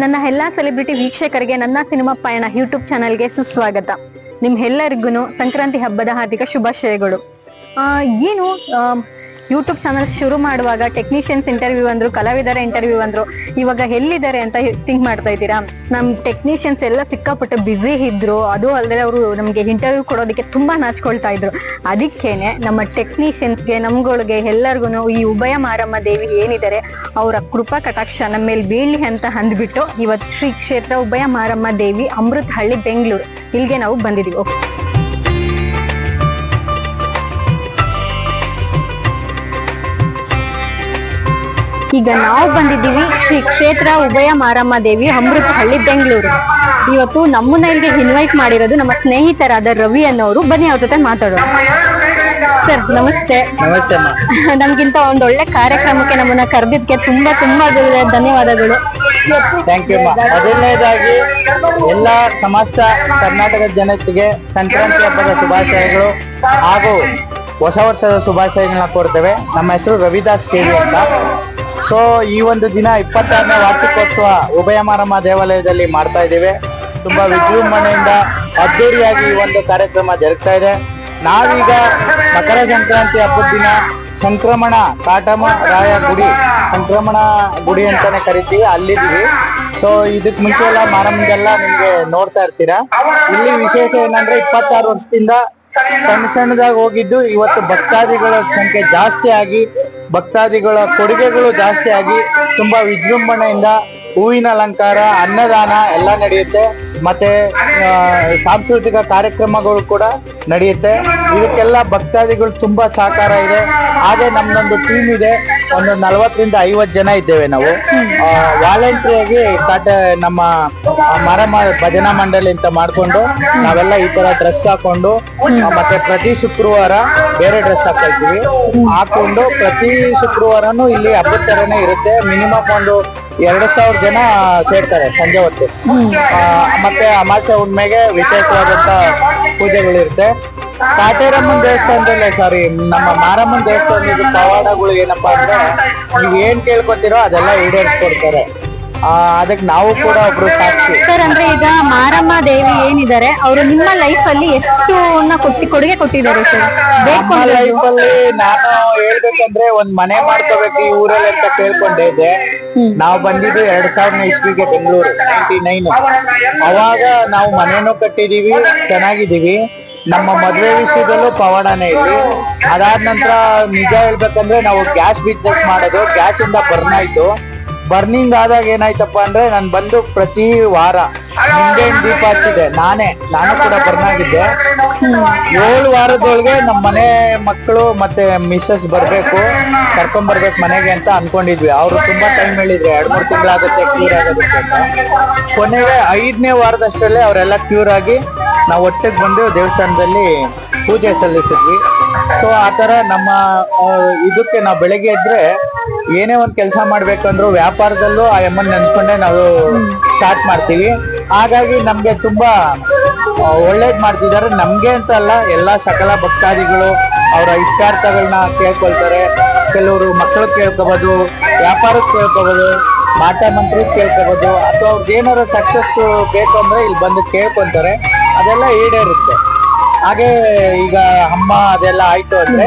ನನ್ನ ಎಲ್ಲಾ ಸೆಲೆಬ್ರಿಟಿ ವೀಕ್ಷಕರಿಗೆ ನನ್ನ ಸಿನಿಮಾ ಪಯಣ ಯೂಟ್ಯೂಬ್ ಚಾನಲ್ಗೆ ಸುಸ್ವಾಗತ. ನಿಮ್ ಎಲ್ಲರಿಗೂ ಸಂಕ್ರಾಂತಿ ಹಬ್ಬದ ಹಾರ್ದಿಕ ಶುಭಾಶಯಗಳು. ಏನು ಯೂಟ್ಯೂಬ್ ಚಾನಲ್ ಶುರು ಮಾಡುವಾಗ ಟೆಕ್ನಿಷಿಯನ್ಸ್ ಇಂಟರ್ವ್ಯೂ ಅಂದ್ರು, ಕಲಾವಿದರ ಇಂಟರ್ವ್ಯೂ ಅಂದ್ರು, ಇವಾಗ ಎಲ್ಲಿದ್ದಾರೆ ಅಂತ ಥಿಂಕ್ ಮಾಡ್ತಾ ಇದ್ದೀರಾ? ನಮ್ ಟೆಕ್ನಿಷಿಯನ್ಸ್ ಎಲ್ಲ ಸಿಕ್ಕಾಪಟ್ಟೆ ಬ್ಯುಸಿ ಇದ್ರು, ಅದು ಅಲ್ಲದೆ ಅವರು ನಮಗೆ ಇಂಟರ್ವ್ಯೂ ಕೊಡೋದಕ್ಕೆ ತುಂಬಾ ನಾಚ್ಕೊಳ್ತಾ ಇದ್ರು. ಅದಕ್ಕೇನೆ ನಮ್ಮ ಟೆಕ್ನಿಷಿಯನ್ಸ್ಗೆ, ನಮ್ಗಳಿಗೆ ಎಲ್ಲರಿಗೂ ಈ ಉಭಯ ಮಾರಮ್ಮ ದೇವಿ ಏನಿದ್ದಾರೆ, ಅವರ ಕೃಪಾ ಕಟಾಕ್ಷ ನಮ್ಮ ಮೇಲೆ ಬೀಳ್ಲಿ ಅಂತ ಅಂದ್ಬಿಟ್ಟು ಇವತ್ತು ಶ್ರೀ ಕ್ಷೇತ್ರ ಉಭಯ ಮಾರಮ್ಮ ದೇವಿ ಅಮೃತಹಳ್ಳಿ, ಬೆಂಗಳೂರು. ಇಲ್ಲಿಗೆ ನಾವು ಬಂದಿದ್ದೀವಿ. ಓಕೆ. ಈಗ ನಾವು ಬಂದಿದ್ದೀವಿ ಶ್ರೀ ಕ್ಷೇತ್ರ ಉಭಯ ಮಾರಮ್ಮ ದೇವಿ ಅಮೃತಹಳ್ಳಿ ಬೆಂಗಳೂರು. ಇವತ್ತು ನಮ್ಮನ್ನ ಇಲ್ಲಿಗೆ ಇನ್ವೈಟ್ ಮಾಡಿರೋದು ನಮ್ಮ ಸ್ನೇಹಿತರಾದ ರವಿ ಅನ್ನೋರು. ಬನ್ನಿ ಅವ್ರ ಜೊತೆ ಮಾತಾಡೋದು ಸರ್ ನಮಸ್ತೆ. ನಮಸ್ತೆ ನಮ್ಗಿಂತ ಒಂದ್ ಒಳ್ಳೆ ಕಾರ್ಯಕ್ರಮಕ್ಕೆ ನಮ್ಮನ್ನ ಕರೆದಿದ್ದಕ್ಕೆ ತುಂಬಾ ತುಂಬಾ ಧನ್ಯವಾದಗಳು. ಥ್ಯಾಂಕ್ ಯು ಮೊದಲನೇದಾಗಿ ಎಲ್ಲ ಸಮಸ್ತ ಕರ್ನಾಟಕದ ಜನತೆಗೆ ಸಂಕ್ರಾಂತಿ ಹಬ್ಬದ ಶುಭಾಶಯಗಳು ಹಾಗೂ ಹೊಸ ವರ್ಷದ ಶುಭಾಶಯಗಳನ್ನ ಕೋರ್ತೇವೆ. ನಮ್ಮ ಹೆಸರು ರವಿದಾಸ್ ಕೇಳಿ ಅಂತ. ಸೊ ಈ ಒಂದು ದಿನ ಇಪ್ಪತ್ತಾರನೇ ವಾರ್ಷಿಕೋತ್ಸವ ಉಭಯ ಮಾರಮ್ಮ ದೇವಾಲಯದಲ್ಲಿ ಮಾಡ್ತಾ ಇದ್ದೀವಿ. ತುಂಬಾ ವಿಜೃಂಭಣೆಯಿಂದ ಅದ್ದೂರಿಯಾಗಿ ಈ ಒಂದು ಕಾರ್ಯಕ್ರಮ ಜರುಗ್ತಾ ಇದೆ. ನಾವೀಗ ಮಕರ ಸಂಕ್ರಾಂತಿ ಹಬ್ಬದ ದಿನ ಸಂಕ್ರಮಣ ಕಾಟಮ ರಾಯ ಗುಡಿ, ಸಂಕ್ರಮಣ ಗುಡಿ ಅಂತಾನೆ ಕರಿತೀವಿ, ಅಲ್ಲಿದ್ದೀವಿ. ಸೊ ಇದಕ್ ಮುಂಚೆ ಎಲ್ಲ ಮಾರಮ್ಮಗೆಲ್ಲ ನಿಮ್ಗೆ ನೋಡ್ತಾ ಇರ್ತೀರಾ? ಇಲ್ಲಿ ವಿಶೇಷ ಏನಂದ್ರೆ ಇಪ್ಪತ್ತಾರು ವರ್ಷದಿಂದ ಸಣ್ಣ ಸಣ್ಣದಾಗಿ ಹೋಗಿದ್ದು, ಇವತ್ತು ಭಕ್ತಾದಿಗಳ ಸಂಖ್ಯೆ ಜಾಸ್ತಿ ಆಗಿ ಭಕ್ತಾದಿಗಳ ಕೊಡುಗೆಗಳು ಜಾಸ್ತಿಯಾಗಿ ತುಂಬಾ ವಿಜೃಂಭಣೆಯಿಂದ ಹೂವಿನ ಅಲಂಕಾರ, ಅನ್ನದಾನ ಎಲ್ಲ ನಡೆಯುತ್ತೆ. ಮತ್ತೆ ಸಾಂಸ್ಕೃತಿಕ ಕಾರ್ಯಕ್ರಮಗಳು ಕೂಡ ನಡೆಯುತ್ತೆ. ಇದಕ್ಕೆಲ್ಲ ಭಕ್ತಾದಿಗಳು ತುಂಬಾ ಸಹಕಾರ ಇದೆ. ಹಾಗೆ ನಮ್ದೊಂದು ಟೀಮ್ ಇದೆ. ಒಂದು ನಲವತ್ತರಿಂದ ಐವತ್ತು ಜನ ಇದ್ದೇವೆ ನಾವು. ವಾಲಂಟ್ರಿ ಆಗಿ ಕಾಟ ನಮ್ಮ ಮರಮ, ಭಜನಾ ಮಂಡಳಿ ಅಂತ ಮಾಡ್ಕೊಂಡು ನಾವೆಲ್ಲ ಈ ತರ ಡ್ರೆಸ್ ಹಾಕೊಂಡು ಮತ್ತೆ ಪ್ರತಿ ಶುಕ್ರವಾರ ಬೇರೆ ಡ್ರೆಸ್ ಹಾಕ್ತಾ ಇದ್ದೀವಿ. ಹಾಕೊಂಡು ಪ್ರತಿ ಶುಕ್ರವಾರನು ಇಲ್ಲಿ ಹಬ್ಬದ ಥರನೇ ಇರುತ್ತೆ. ಮಿನಿಮಮ್ ಒಂದು ಎರಡು ಸಾವಿರ ಜನ ಸೇರ್ತಾರೆ ಸಂಜೆ ಹೊತ್ತು. ಮತ್ತೆ ಅಮಾಸೆ ಹುಣ್ಮೆಗೆ ವಿಶೇಷವಾದಂತ ಪೂಜೆಗಳಿರುತ್ತೆ. ಕಾಟೇರಮ್ಮನ ದೇವಸ್ಥಾನದಲ್ಲೇ ಸಾರಿ ನಮ್ಮ ಮಾರಮ್ಮನ ದೇವಸ್ಥಾನದ ಪವಾಡಗಳು ಏನಪ್ಪಾ ಅಂದ್ರೆ ನೀವು ಏನ್ ಕೇಳ್ಕೊತೀರೋ ಅದೆಲ್ಲ ಈಡೇರಿಸ್ಕೊಡ್ತಾರೆ. ಅದಕ್ಕೆ ನಾವು ಕೂಡ ಒಬ್ರು ಸಾಕ್ಷಿ. ಸರ್ ಅಂದ್ರೆ ಈಗ ಮಾರಮ್ಮ ದೇವಿ ಏನಿದ್ದಾರೆ ಅವರು ನಿಮ್ಮ ಲೈಫ್ ಅಲ್ಲಿ ಎಷ್ಟು ಕೊಟ್ಟಿ ಕೊಡುಗೆ ಕೊಟ್ಟಿದ್ದಾರೆ ಸರ್? ನಮ್ಮ ಲೈಫ್ ಅಲ್ಲಿ ನಾನು ಹೇಳ್ಬೇಕಂದ್ರೆ ಒಂದ್ ಮನೆ ಮಾಡ್ಕೋಬೇಕು ಈ ಊರಲ್ಲಿ ಅಂತ ಕೇಳ್ಕೊಂಡೇ ಇದ್ದೆ. ನಾವು ಬಂದಿದ್ದು ಎರಡ್ ಸಾವಿರದ ಇಸ್ವಿಗೆ ಬೆಂಗಳೂರು ನೈನ್ಟಿ ನೈನ್. ಅವಾಗ ನಾವು ಮನೆನೂ ಕಟ್ಟಿದೀವಿ ಚೆನ್ನಾಗಿದ್ದೀವಿ. ನಮ್ಮ ಮದುವೆ ವಿಷಯದಲ್ಲೂ ಪವಾಡನೇ ಇದೆ ಅದಾದ ನಂತರ ನಿಜ ಹೇಳ್ಬೇಕಂದ್ರೆ ನಾವು ಗ್ಯಾಸ್ ಬಿಸ್ನೆಸ್ ಮಾಡೋದು ಗ್ಯಾಸ್ ಇಂದ ಬರ್ನ್ ಆಯ್ತು. ಬರ್ನಿಂಗ್ ಆದಾಗ ಏನಾಯ್ತಪ್ಪ ಅಂದ್ರೆ ನಾನು ಬಂದು ಪ್ರತಿ ವಾರ ನಿಂಬೆ ದೀಪ ಹಚ್ಚಿದೆ ನಾನೇ ನಾನು ಕೂಡ ಬರ್ನ್ ಆಗಿದ್ದೆ ಏಳು ವಾರದೊಳಗೆ ನಮ್ಮ ಮನೆ ಮಕ್ಕಳು ಮತ್ತೆ ಮಿಸ್ಸಸ್ ಬರ್ಬೇಕು ಕರ್ಕೊಂಡ್ ಬರ್ಬೇಕು ಮನೆಗೆ ಅಂತ ಅನ್ಕೊಂಡಿದ್ವಿ. ಅವ್ರು ತುಂಬಾ ಟೈಮ್ ಹೇಳಿದ್ರು ಎರಡ್ ಮೂರ್ ತಿಂಗಳಾಗುತ್ತೆ ಕ್ಯೂರ್ ಆಗೋದಕ್ಕೆ ಅಂತ. ಕೊನೆಗೆ ಐದನೇ ವಾರದಷ್ಟರಲ್ಲೇ ಅವರೆಲ್ಲ ಕ್ಯೂರ್ ಆಗಿ ನಾವು ಒಟ್ಟಿಗೆ ಬಂದು ದೇವಸ್ಥಾನದಲ್ಲಿ ಪೂಜೆ ಸಲ್ಲಿಸಿದ್ವಿ. ಸೊ ಆ ಆತರ ನಮ್ಮ ಇದಕ್ಕೆ ನಾವು ಬೆಳಗ್ಗೆ ಇದ್ರೆ ಏನೇ ಒಂದ್ ಕೆಲಸ ಮಾಡ್ಬೇಕಂದ್ರು ವ್ಯಾಪಾರದಲ್ಲೂ ಆ ಎಮ್ಮನ್ ನೆನ್ಸ್ಕೊಂಡೆ ನಾವು ಸ್ಟಾರ್ಟ್ ಮಾಡ್ತೀವಿ. ಹಾಗಾಗಿ ನಮ್ಗೆ ತುಂಬಾ ಒಳ್ಳೇದು ಮಾಡ್ತಿದ್ದಾರೆ. ನಮ್ಗೆ ಅಂತ ಅಲ್ಲ, ಎಲ್ಲಾ ಸಕಲ ಭಕ್ತಾದಿಗಳು ಅವರ ಇಷ್ಟಾರ್ಥಗಳನ್ನ ಕೇಳ್ಕೊಳ್ತಾರೆ. ಕೆಲವರು ಮಕ್ಕಳು ಕೇಳ್ಕೋಬಹುದು ವ್ಯಾಪಾರಕ್ಕೆ ಕೇಳ್ಕೋಬಹುದು ಮಾತಾ ಮಂತ್ರಿ ಕೇಳ್ಕೋಬಹುದು ಅಥವಾ ಅವ್ರಿಗೆ ಏನಾದ್ರು ಸಕ್ಸಸ್ ಬೇಕು ಅಂದ್ರೆ ಇಲ್ಲಿ ಬಂದು ಕೇಳ್ಕೊಂತಾರೆ. ಅದೆಲ್ಲ ಈಡೇರುತ್ತೆ. ಹಾಗೆ ಈಗ ಅಮ್ಮ ಅದೆಲ್ಲ ಆಯ್ತು ಅಂದ್ರೆ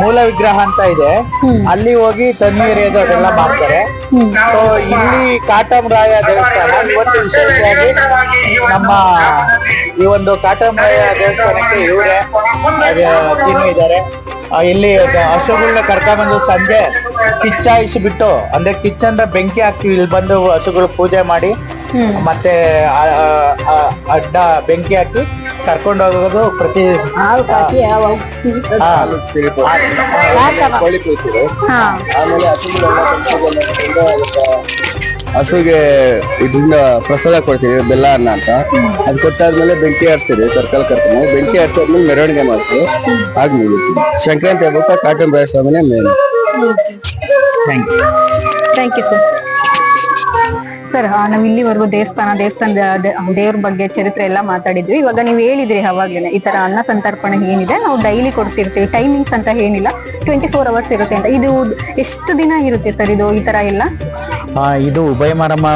ಮೂಲ ವಿಗ್ರಹ ಅಂತ ಇದೆ. ಅಲ್ಲಿ ಹೋಗಿ ತನಿ ಎರೆಯೋದು ಅದೆಲ್ಲ ಮಾಡ್ತಾರೆ. ಸೊ ಇಲ್ಲಿ ಕಾಟಮರಾಯ ದೇವಸ್ಥಾನ ಇವತ್ತು ವಿಶೇಷವಾಗಿ ನಮ್ಮ ಈ ಒಂದು ಕಾಟಮರಾಯ ದೇವಸ್ಥಾನಕ್ಕೆ ಇವರೇ ತಿನ್ನು ಇದ್ದಾರೆ. ಇಲ್ಲಿ ಹಸುಗಳನ್ನ ಕರ್ಕೊಂಡ್ಬಂದು ಸಂಜೆ ಕಿಚ್ಚಾಯಿಸಿಬಿಟ್ಟು ಅಂದ್ರೆ ಕಿಚ್ ಅಂದ್ರೆ ಬೆಂಕಿ ಹಾಕ್ತಿವಿ ಇಲ್ಲಿ ಬಂದು ಹಸುಗಳು ಪೂಜೆ ಮಾಡಿ ಮತ್ತೆ ಅಡ್ಡ ಬೆಂಕಿ ಹಾಕಿ ಕರ್ಕೊಂಡು ಹೋಗೋದು ಪ್ರತಿ ಆಮೇಲೆ ಹಸುಗೆ ಇದರಿಂದ ಪ್ರಸಾದ ಕೊಡ್ತೀವಿ ಬೆಲ್ಲ ಅನ್ನ ಅಂತ. ಅದು ಕೊಟ್ಟಾದ್ಮೇಲೆ ಬೆಂಕಿ ಆರಿಸ್ತೀವಿ ಸರ್ಕಲ್ ಕರ್ಕೊಂಡು ಬೆಂಕಿ ಆರಿಸಾದ್ಮೇಲೆ ಮೆರವಣಿಗೆ ಮಾಡ್ತೀವಿ. ಆಗ ಮುಗಿತೀವಿ ಸಂಕ್ರಾಂತಿ ಹಬ್ಬಕ್ಕೆ ಕಾಟನ್ ರಾಯ ಸ್ವಾಮಿನೇ main thank you thank you sir sir ನಾವು ಇಲ್ಲಿವರೆಗೂ ದೇವಸ್ಥಾನ ದೇವಸ್ಥಾನದ ದೇವ್ರ ಬಗ್ಗೆ ಚರಿತ್ರೆ ಎಲ್ಲ ಮಾತಾಡಿದ್ವಿ. ಇವಾಗ ನೀವು ಹೇಳಿದ್ರಿ ಅವಾಗ್ಲೇನೆ ಈ ತರ ಅನ್ನ ಸಂತರ್ಪಣೆ ಏನಿದೆ, ನಾವು ಡೈಲಿ ಕೊಡ್ತಿರ್ತೀವಿ. ಟೈಮಿಂಗ್ಸ್ ಅಂತ ಏನಿಲ್ಲ ಟ್ವೆಂಟಿ ಫೋರ್ ಅವರ್ಸ್ ಇರುತ್ತೆ ಅಂತ. ಇದು ಎಷ್ಟು ದಿನ ಇರುತ್ತೆ ಸರ್ ಇದು, ಈ ತರ ಎಲ್ಲ? ಇದು ಉಭಯ ಮಾರಮ್ಮ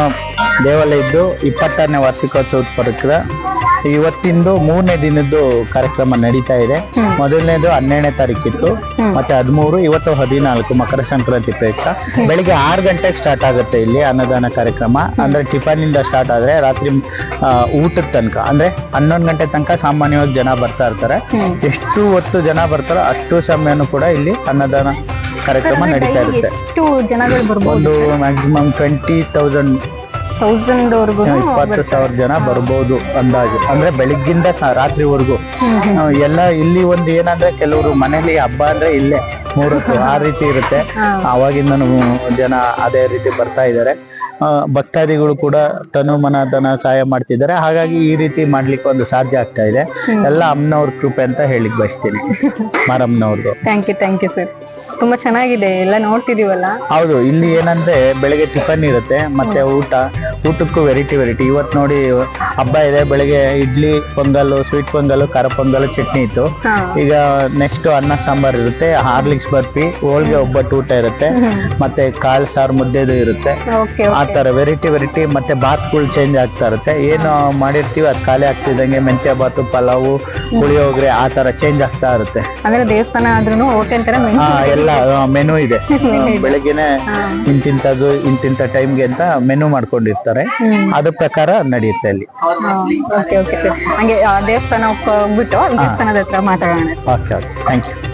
ದೇವಾಲಯದ್ದು ಇಪ್ಪತ್ತಾರನೇ ವಾರ್ಷಿಕೋತ್ಸವದ ಪ್ರಯುಕ್ತ ಇವತ್ತಿಂದು ಮೂರನೇ ದಿನದ್ದು ಕಾರ್ಯಕ್ರಮ ನಡೀತಾ ಇದೆ. ಮೊದಲನೇದು ಹನ್ನೆರಡನೇ ತಾರೀಕಿತ್ತು. ಮತ್ತೆ ಹದಿಮೂರು ಇವತ್ತು ಹದಿನಾಲ್ಕು ಮಕರ ಸಂಕ್ರಾಂತಿ ಪ್ರಯುಕ್ತ ಬೆಳಿಗ್ಗೆ ಆರು ಗಂಟೆಗೆ ಸ್ಟಾರ್ಟ್ ಆಗುತ್ತೆ ಇಲ್ಲಿ ಅನ್ನದಾನ ಕಾರ್ಯಕ್ರಮ. ಅಂದ್ರೆ ಟಿಫನ್ ಇಂದ ಸ್ಟಾರ್ಟ್ ಆದ್ರೆ ರಾತ್ರಿ ಊಟದ ತನಕ. ಅಂದ್ರೆ ಹನ್ನೊಂದು ಗಂಟೆ ತನಕ ಸಾಮಾನ್ಯವಾಗಿ ಜನ ಬರ್ತಾ ಇರ್ತಾರೆ. ಎಷ್ಟು ಹೊತ್ತು ಜನ ಬರ್ತಾರೋ ಅಷ್ಟು ಸಮಯನೂ ಕೂಡ ಇಲ್ಲಿ ಅನ್ನದಾನ ಕಾರ್ಯಕ್ರಮ ನಡೀತಾ ಇರುತ್ತೆ. ಒಂದು ಮ್ಯಾಕ್ಸಿಮಮ್ ಟ್ವೆಂಟಿ ತೌಸಂಡ್ ತೌಸಂಡ್ ವರ್ಗು ಇಪ್ಪತ್ತು ಸಾವಿರ ಜನ ಬರ್ಬೋದು ಅಂದಾಜು. ಅಂದ್ರೆ ಬೆಳಿಗ್ಗಿಂದ ರಾತ್ರಿವರೆಗೂ. ಎಲ್ಲ ಇಲ್ಲಿ ಒಂದು ಏನಂದ್ರೆ ಕೆಲವರು ಮನೇಲಿ ಹಬ್ಬ ಅಂದ್ರೆ ಇಲ್ಲೇ. ಮೂರೊತ್ತು ಆ ರೀತಿ ಇರುತ್ತೆ. ಅವಾಗಿಂದನು ಜನ ಅದೇ ರೀತಿ ಬರ್ತಾ ಇದ್ದಾರೆ. ಭಕ್ತಾದಿಗಳು ಕೂಡ ತನು ಮನ ಧನ ಸಹಾಯ ಮಾಡ್ತಿದ್ದಾರೆ. ಹಾಗಾಗಿ ಈ ರೀತಿ ಮಾಡ್ಲಿಕ್ಕೆ ಒಂದು ಸಾಧ್ಯ ಆಗ್ತಾ ಇದೆ. ಎಲ್ಲ ಅಮ್ಮನವ್ರ ಕೃಪೆ ಅಂತ ಹೇಳಿಕ್ ಬಯಸ್ತೀನಿ. ಮಾರಮ್ಮನವ್ರದ್ದು thank you thank you sir ತುಂಬಾ ಚೆನ್ನಾಗಿದೆ. ಎಲ್ಲ ನೋಡ್ತಿದೀವಲ್ಲ? ಹೌದು ಇಲ್ಲಿ ಏನಂದ್ರೆ ಬೆಳಗ್ಗೆ ಟಿಫನ್ ಇರುತ್ತೆ ಮತ್ತೆ ಊಟ. ಊಟಕ್ಕೂ ವೆರೈಟಿ ವೆರೈಟಿ ಇವತ್ತು ನೋಡಿ ಹಬ್ಬ ಇದೆ ಬೆಳಗ್ಗೆ ಇಡ್ಲಿ ಪೊಂಗಲ್ ಸ್ವೀಟ್ ಪೊಂಗಲ್ ಖಾರ ಪೊಂಗಲ್ ಚಟ್ನಿ ಇತ್ತು. ಈಗ ನೆಕ್ಸ್ಟ್ ಅನ್ನ ಸಾಂಬಾರ್ ಇರುತ್ತೆ. ಹಾರ್ಲಿಕ್ಸ್ ಬರ್ಫಿ ಹೋಳಿಗೆ ಒಬ್ಬಟ್ಟು ಊಟ ಇರುತ್ತೆ ಮತ್ತೆ ಕಾಳು ಸಾರು ಮುದ್ದೆದು ಇರುತ್ತೆ. ಆ ತರ ವೆರೈಟಿ ವೆರೈಟಿ ಮತ್ತೆ ಬಾತ್ಗಳು ಚೇಂಜ್ ಆಗ್ತಾ ಇರುತ್ತೆ. ಏನು ಮಾಡಿರ್ತೀವಿ ಅದು ಖಾಲಿ ಆಗ್ತಿದ್ದಂಗೆ ಮೆಂತ್ಯ ಬಾತು ಪಲಾವು ಪುಳಿಯೋಗರೆ ಆ ತರ ಚೇಂಜ್ ಆಗ್ತಾ ಇರುತ್ತೆ. ಅಂದ್ರೆ ದೇವಸ್ಥಾನ ಆದ್ರೂ ಹೋಟೆಲ್ ತರ ಹಾ ಎಲ್ಲ ಮೆನು ಇದೆ. ಬೆಳಗ್ಗೆನೆ ಇಂತಿಂತದ್ದು ಇಂತಿಂತ ಟೈಮ್ಗೆ ಅಂತ ಮೆನು ಮಾಡ್ಕೊಂಡಿರ್ತಾರೆ. ಅದ್ರ ಪ್ರಕಾರ ನಡೆಯುತ್ತೆ ಅಲ್ಲಿ. ಹಂಗೆ ದೇವಸ್ಥಾನ ಹೋಗ್ಬಿಟ್ಟು ದೇವಸ್ಥಾನದ ಹತ್ರ ಮಾತಾಡೋಣ. Okay okay. ಥ್ಯಾಂಕ್ ಯು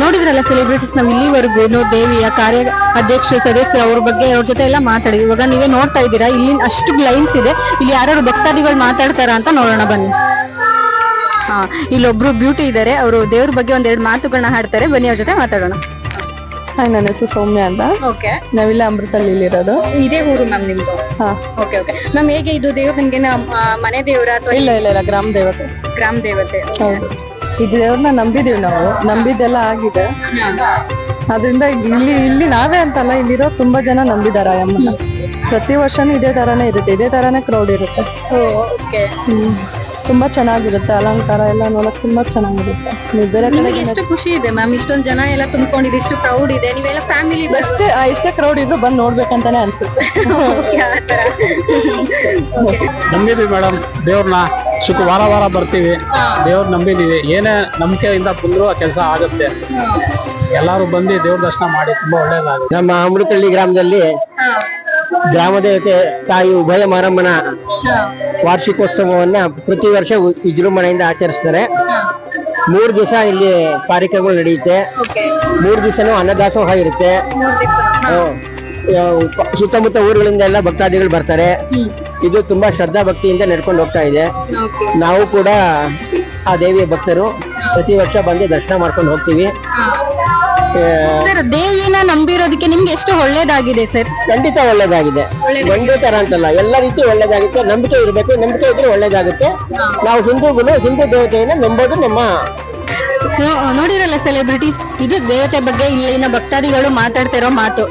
ನೋಡಿದ್ರಲ್ಲ ಸೆಲೆಬ್ರಿಟೀಸ್ ನಾವು ಇಲ್ಲಿವರೆಗೂ ದೇವಿಯ ಕಾರ್ಯ ಅಧ್ಯಕ್ಷ ಸದಸ್ಯ ಅವ್ರ ಬಗ್ಗೆ ಅವ್ರ ಜೊತೆ ಎಲ್ಲ ಮಾತಾಡಿ. ಇವಾಗ ನೀವೇ ನೋಡ್ತಾ ಇದ್ದೀರಾ? ಇಲ್ಲಿ ಅಷ್ಟು ಲೈನ್ಸ್ ಇದೆ. ಇಲ್ಲಿ ಯಾರು ಭಕ್ತಾದಿಗಳು ಮಾತಾಡ್ತಾರ ಅಂತ ನೋಡೋಣ ಬನ್ನಿ. ಹಾ ಇಲ್ಲೊಬ್ರು ಬ್ಯೂಟಿ ಇದ್ದಾರೆ ಅವರು ದೇವ್ರ ಬಗ್ಗೆ ಒಂದೆರಡು ಮಾತುಗಳನ್ನ ಹಾಡ್ತಾರೆ. ಬನ್ನಿ ಅವ್ರ ಜೊತೆ ಮಾತಾಡೋಣ. ಹಾಯ್ ನನ್ನ ಹೆಸರು ಸೌಮ್ಯ ಅಂತ. ಓಕೆ ನಾವಿಲ್ಲ ಅಮೃತಲ್ಲಿ ಇರೋದು ಇದೇ ಊರು ಮ್ಯಾಮ್ ನಿಮ್ದು? ಹಾ. ಓಕೆ ಓಕೆ ಮ್ಯಾಮ್ ಹೇಗೆ ಇದು ದೇವ್ರು ನಿಮ್ಗೆ ಮನೆ ದೇವರ ಅಥವಾ ಇಲ್ಲ ಇಲ್ಲ ಇಲ್ಲ. ಗ್ರಾಮ ದೇವತೆ. ಗ್ರಾಮ ದೇವತೆ? ಹೌದು. ಈ ದೇವ್ರನ್ನ ನಂಬಿದೀವಿ ನಾವು. ನಂಬಿದ್ದೆಲ್ಲ ಆಗಿದೆ. ಅದರಿಂದ ಇಲ್ಲಿ ಇಲ್ಲಿ ನಾವೇ ಅಂತಲ್ಲ ಇಲ್ಲಿರೋ ತುಂಬಾ ಜನ ನಂಬಿದಾರ ಅಮ್ಮನ ಪ್ರತಿ ವರ್ಷನೂ ಇದೇ ತರಾನೇ ಇರುತ್ತೆ. ಇದೇ ತರಾನೇ ಕ್ರೌಡ್ ಇರುತ್ತೆ. ತುಂಬಾ ಚೆನ್ನಾಗಿರುತ್ತೆ. ಅಲಂಕಾರ ಎಲ್ಲ ನೋಡಕ್ ತುಂಬಾ ಚೆನ್ನಾಗಿರುತ್ತೆ. ಬೇರೆ ನಿಮಗೆ ಎಷ್ಟು ಖುಷಿ ಇದೆ ಮ್ಯಾಮ್ ಇಷ್ಟೊಂದು ಜನ ಎಲ್ಲ ತುಂಬಿಕೊಂಡಿದೆ ಇಷ್ಟು ಕ್ರೌಡ್ ಇದೆ. ನೀವೆಲ್ಲ ಫ್ಯಾಮಿಲಿ ಅಷ್ಟೇ ಎಷ್ಟೇ ಕ್ರೌಡ್ ಇದ್ರು ಬಂದು ನೋಡ್ಬೇಕಂತಾನೆ ಅನ್ಸುತ್ತೆ. ನಂಬಿದೀವಿ ಮೇಡಮ್ ದೇವ್ರನ್ನ. ಶುಕ್ರ ವಾರ ವಾರ ಬರ್ತೀವಿ. ದೇವ್ರ ನಂಬಿದೀವಿ. ಏನೇ ನಂಬಿಕೆಯಿಂದ ಬಂದರೂ ಆ ಕೆಲಸ ಆಗುತ್ತೆ. ಎಲ್ಲರೂ ಬಂದು ದೇವ್ರ ದರ್ಶನ ಮಾಡಿ ತುಂಬಾ ಒಳ್ಳೇದಾಗುತ್ತೆ. ನಮ್ಮ ಅಮೃತಹಳ್ಳಿ ಗ್ರಾಮದಲ್ಲಿ ಗ್ರಾಮ ದೇವತೆ ತಾಯಿ ಉಭಯ ಮಾರಮ್ಮನ ವಾರ್ಷಿಕೋತ್ಸವವನ್ನ ಪ್ರತಿ ವರ್ಷ ಉ- ವಿಜೃಂಭಣೆಯಿಂದ ಆಚರಿಸ್ತಾರೆ. ಮೂರು ದಿವಸ ಇಲ್ಲಿ ಕಾರ್ಯಕ್ರಮಗಳು ನಡೆಯುತ್ತೆ. ಮೂರು ದಿವಸನೂ ಅನ್ನದಾಸೋಹ ಇರುತ್ತೆ. ಸುತ್ತಮುತ್ತ ಊರುಗಳಿಂದ ಎಲ್ಲ ಭಕ್ತಾದಿಗಳು ಬರ್ತಾರೆ. ಇದು ತುಂಬಾ ಶ್ರದ್ಧಾ ಭಕ್ತಿಯಿಂದ ನಡ್ಕೊಂಡು ಹೋಗ್ತಾ ಇದೆ. ನಾವು ಕೂಡ ಆ ದೇವಿಯ ಭಕ್ತರು ಪ್ರತಿ ವರ್ಷ ಬಂದು ದರ್ಶನ ಮಾಡ್ಕೊಂಡು ಹೋಗ್ತೀವಿ. ಸರ್ ದೇವಿನ ನಂಬಿರೋದಕ್ಕೆ ನಿಮ್ಗೆ ಎಷ್ಟು ಒಳ್ಳೇದಾಗಿದೆ ಸರ್ ಖಂಡಿತ ಒಳ್ಳೇದಾಗಿದೆ. ಒಂದೇ ತರ ಅಂತಲ್ಲ ಎಲ್ಲ ರೀತಿ ಒಳ್ಳೇದಾಗುತ್ತೆ. ನಂಬಿಕೆ ಇರಬೇಕು ನಂಬಿಕೆ ಇದ್ರೆ ಒಳ್ಳೇದಾಗುತ್ತೆ. ನಾವು ಹಿಂದೂಗಳು ಹಿಂದೂ ದೇವತೆಯನ್ನ ನಂಬೋದು ನಮ್ಮ ನೋಡಿರಲ್ಲ ಸೆಲೆಬ್ರಿಟೀಸ್ ಇದು ದೇವತೆ ಬಗ್ಗೆ ಇಲ್ಲಿನ ಭಕ್ತಾದಿಗಳು ಮಾತಾಡ್ತಿರೋ ಮಾತು.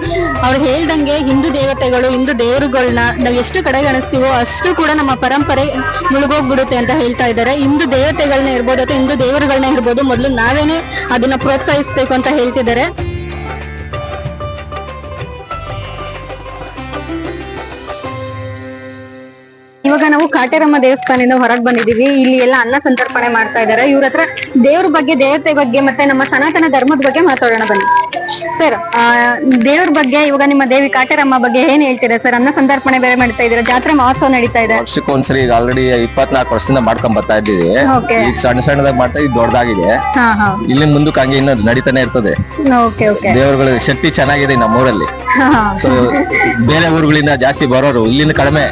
ಅವ್ರು ಹೇಳ್ದಂಗೆ ಹಿಂದೂ ದೇವತೆಗಳು, ಹಿಂದೂ ದೇವರುಗಳನ್ನ ನಾವು ಎಷ್ಟು ಕಡೆಗಣಿಸ್ತೀವೋ ಅಷ್ಟು ಕೂಡ ನಮ್ಮ ಪರಂಪರೆ ಮುಳುಗೋಗ್ಬಿಡುತ್ತೆ ಅಂತ ಹೇಳ್ತಾ ಇದ್ದಾರೆ. ಹಿಂದೂ ದೇವತೆಗಳನ್ನ ಇರ್ಬೋದು ಅಥವಾ ಹಿಂದೂ ದೇವರುಗಳನ್ನ ಇರ್ಬೋದು, ಮೊದಲು ನಾವೇನೆ ಅದನ್ನ ಪ್ರೋತ್ಸಾಹಿಸ್ಬೇಕು ಅಂತ ಹೇಳ್ತಿದ್ದಾರೆ. ಇವಾಗ ನಾವು ಕಾಟೇರಮ್ಮ ದೇವಸ್ಥಾನದಿಂದ ಹೊರಗೆ ಬಂದಿದೀವಿ ಇಲ್ಲಿ ಎಲ್ಲ ಅನ್ನ ಸಂತರ್ಪಣೆ ಮಾಡ್ತಾ ಇದ್ದಾರೆ. ಇವ್ರ ಹತ್ರ ದೇವ್ರ ಬಗ್ಗೆ, ದೇವತೆ ಬಗ್ಗೆ ಮತ್ತೆ ನಮ್ಮ ಸನಾತನ ಧರ್ಮದ ಬಗ್ಗೆ ಮಾತಾಡೋಣ ಬನ್ನಿ. ಸರ್ ದೇವ್ರ ಬಗ್ಗೆ ಇವಾಗ ನಿಮ್ಮ ದೇವಿ ಕಾಟೇರಮ್ಮ ಬಗ್ಗೆ ಏನ್ ಹೇಳ್ತೀರಾ? ಸರ್ ಅನ್ನ ಸಂದರ್ಪಣೆ ಬೇರೆ ಮಾಡ್ತಾ ಇದ್ದೀರಾ? ಜಾತ್ರೆ ಮಹೋತ್ಸವ ನಡೀತಾ ಇದೆ. ವರ್ಷಕ್ಕೆ ಒಂದ್ಸರಿ ಈಗ ಆಲ್ರೆಡಿ ಇಪ್ಪತ್ನಾಲ್ಕು ವರ್ಷದಿಂದ ಮಾಡ್ಕೊಂಡ್ ಬರ್ತಾ ಇದ್ದೀವಿ. ಈಗ ಸಣ್ಣ ಸಣ್ಣದಾಗಿ ಮಾಡ್ತಾ ಇದು ದೊಡ್ಡದಾಗಿದೆ. ಹಾ ಹಾ. ಇಲ್ಲಿ ಮುಂದಕ್ಕೆ ಹಂಗೆ ಇನ್ನೂ ನಡೀತಾನೆ ಇರ್ತದೆ. ಓಕೆ ಓಕೆ ದೇವರುಗಳ ಶಕ್ತಿ ಚೆನ್ನಾಗಿದೆ ನಮ್ಮೂರಲ್ಲಿ. ಸೊ ಬೇರೆ ಊರುಗಳಿಂದ ಜಾಸ್ತಿ ಬರೋರು ಇಲ್ಲಿಂದ ಕಡಿಮೆ.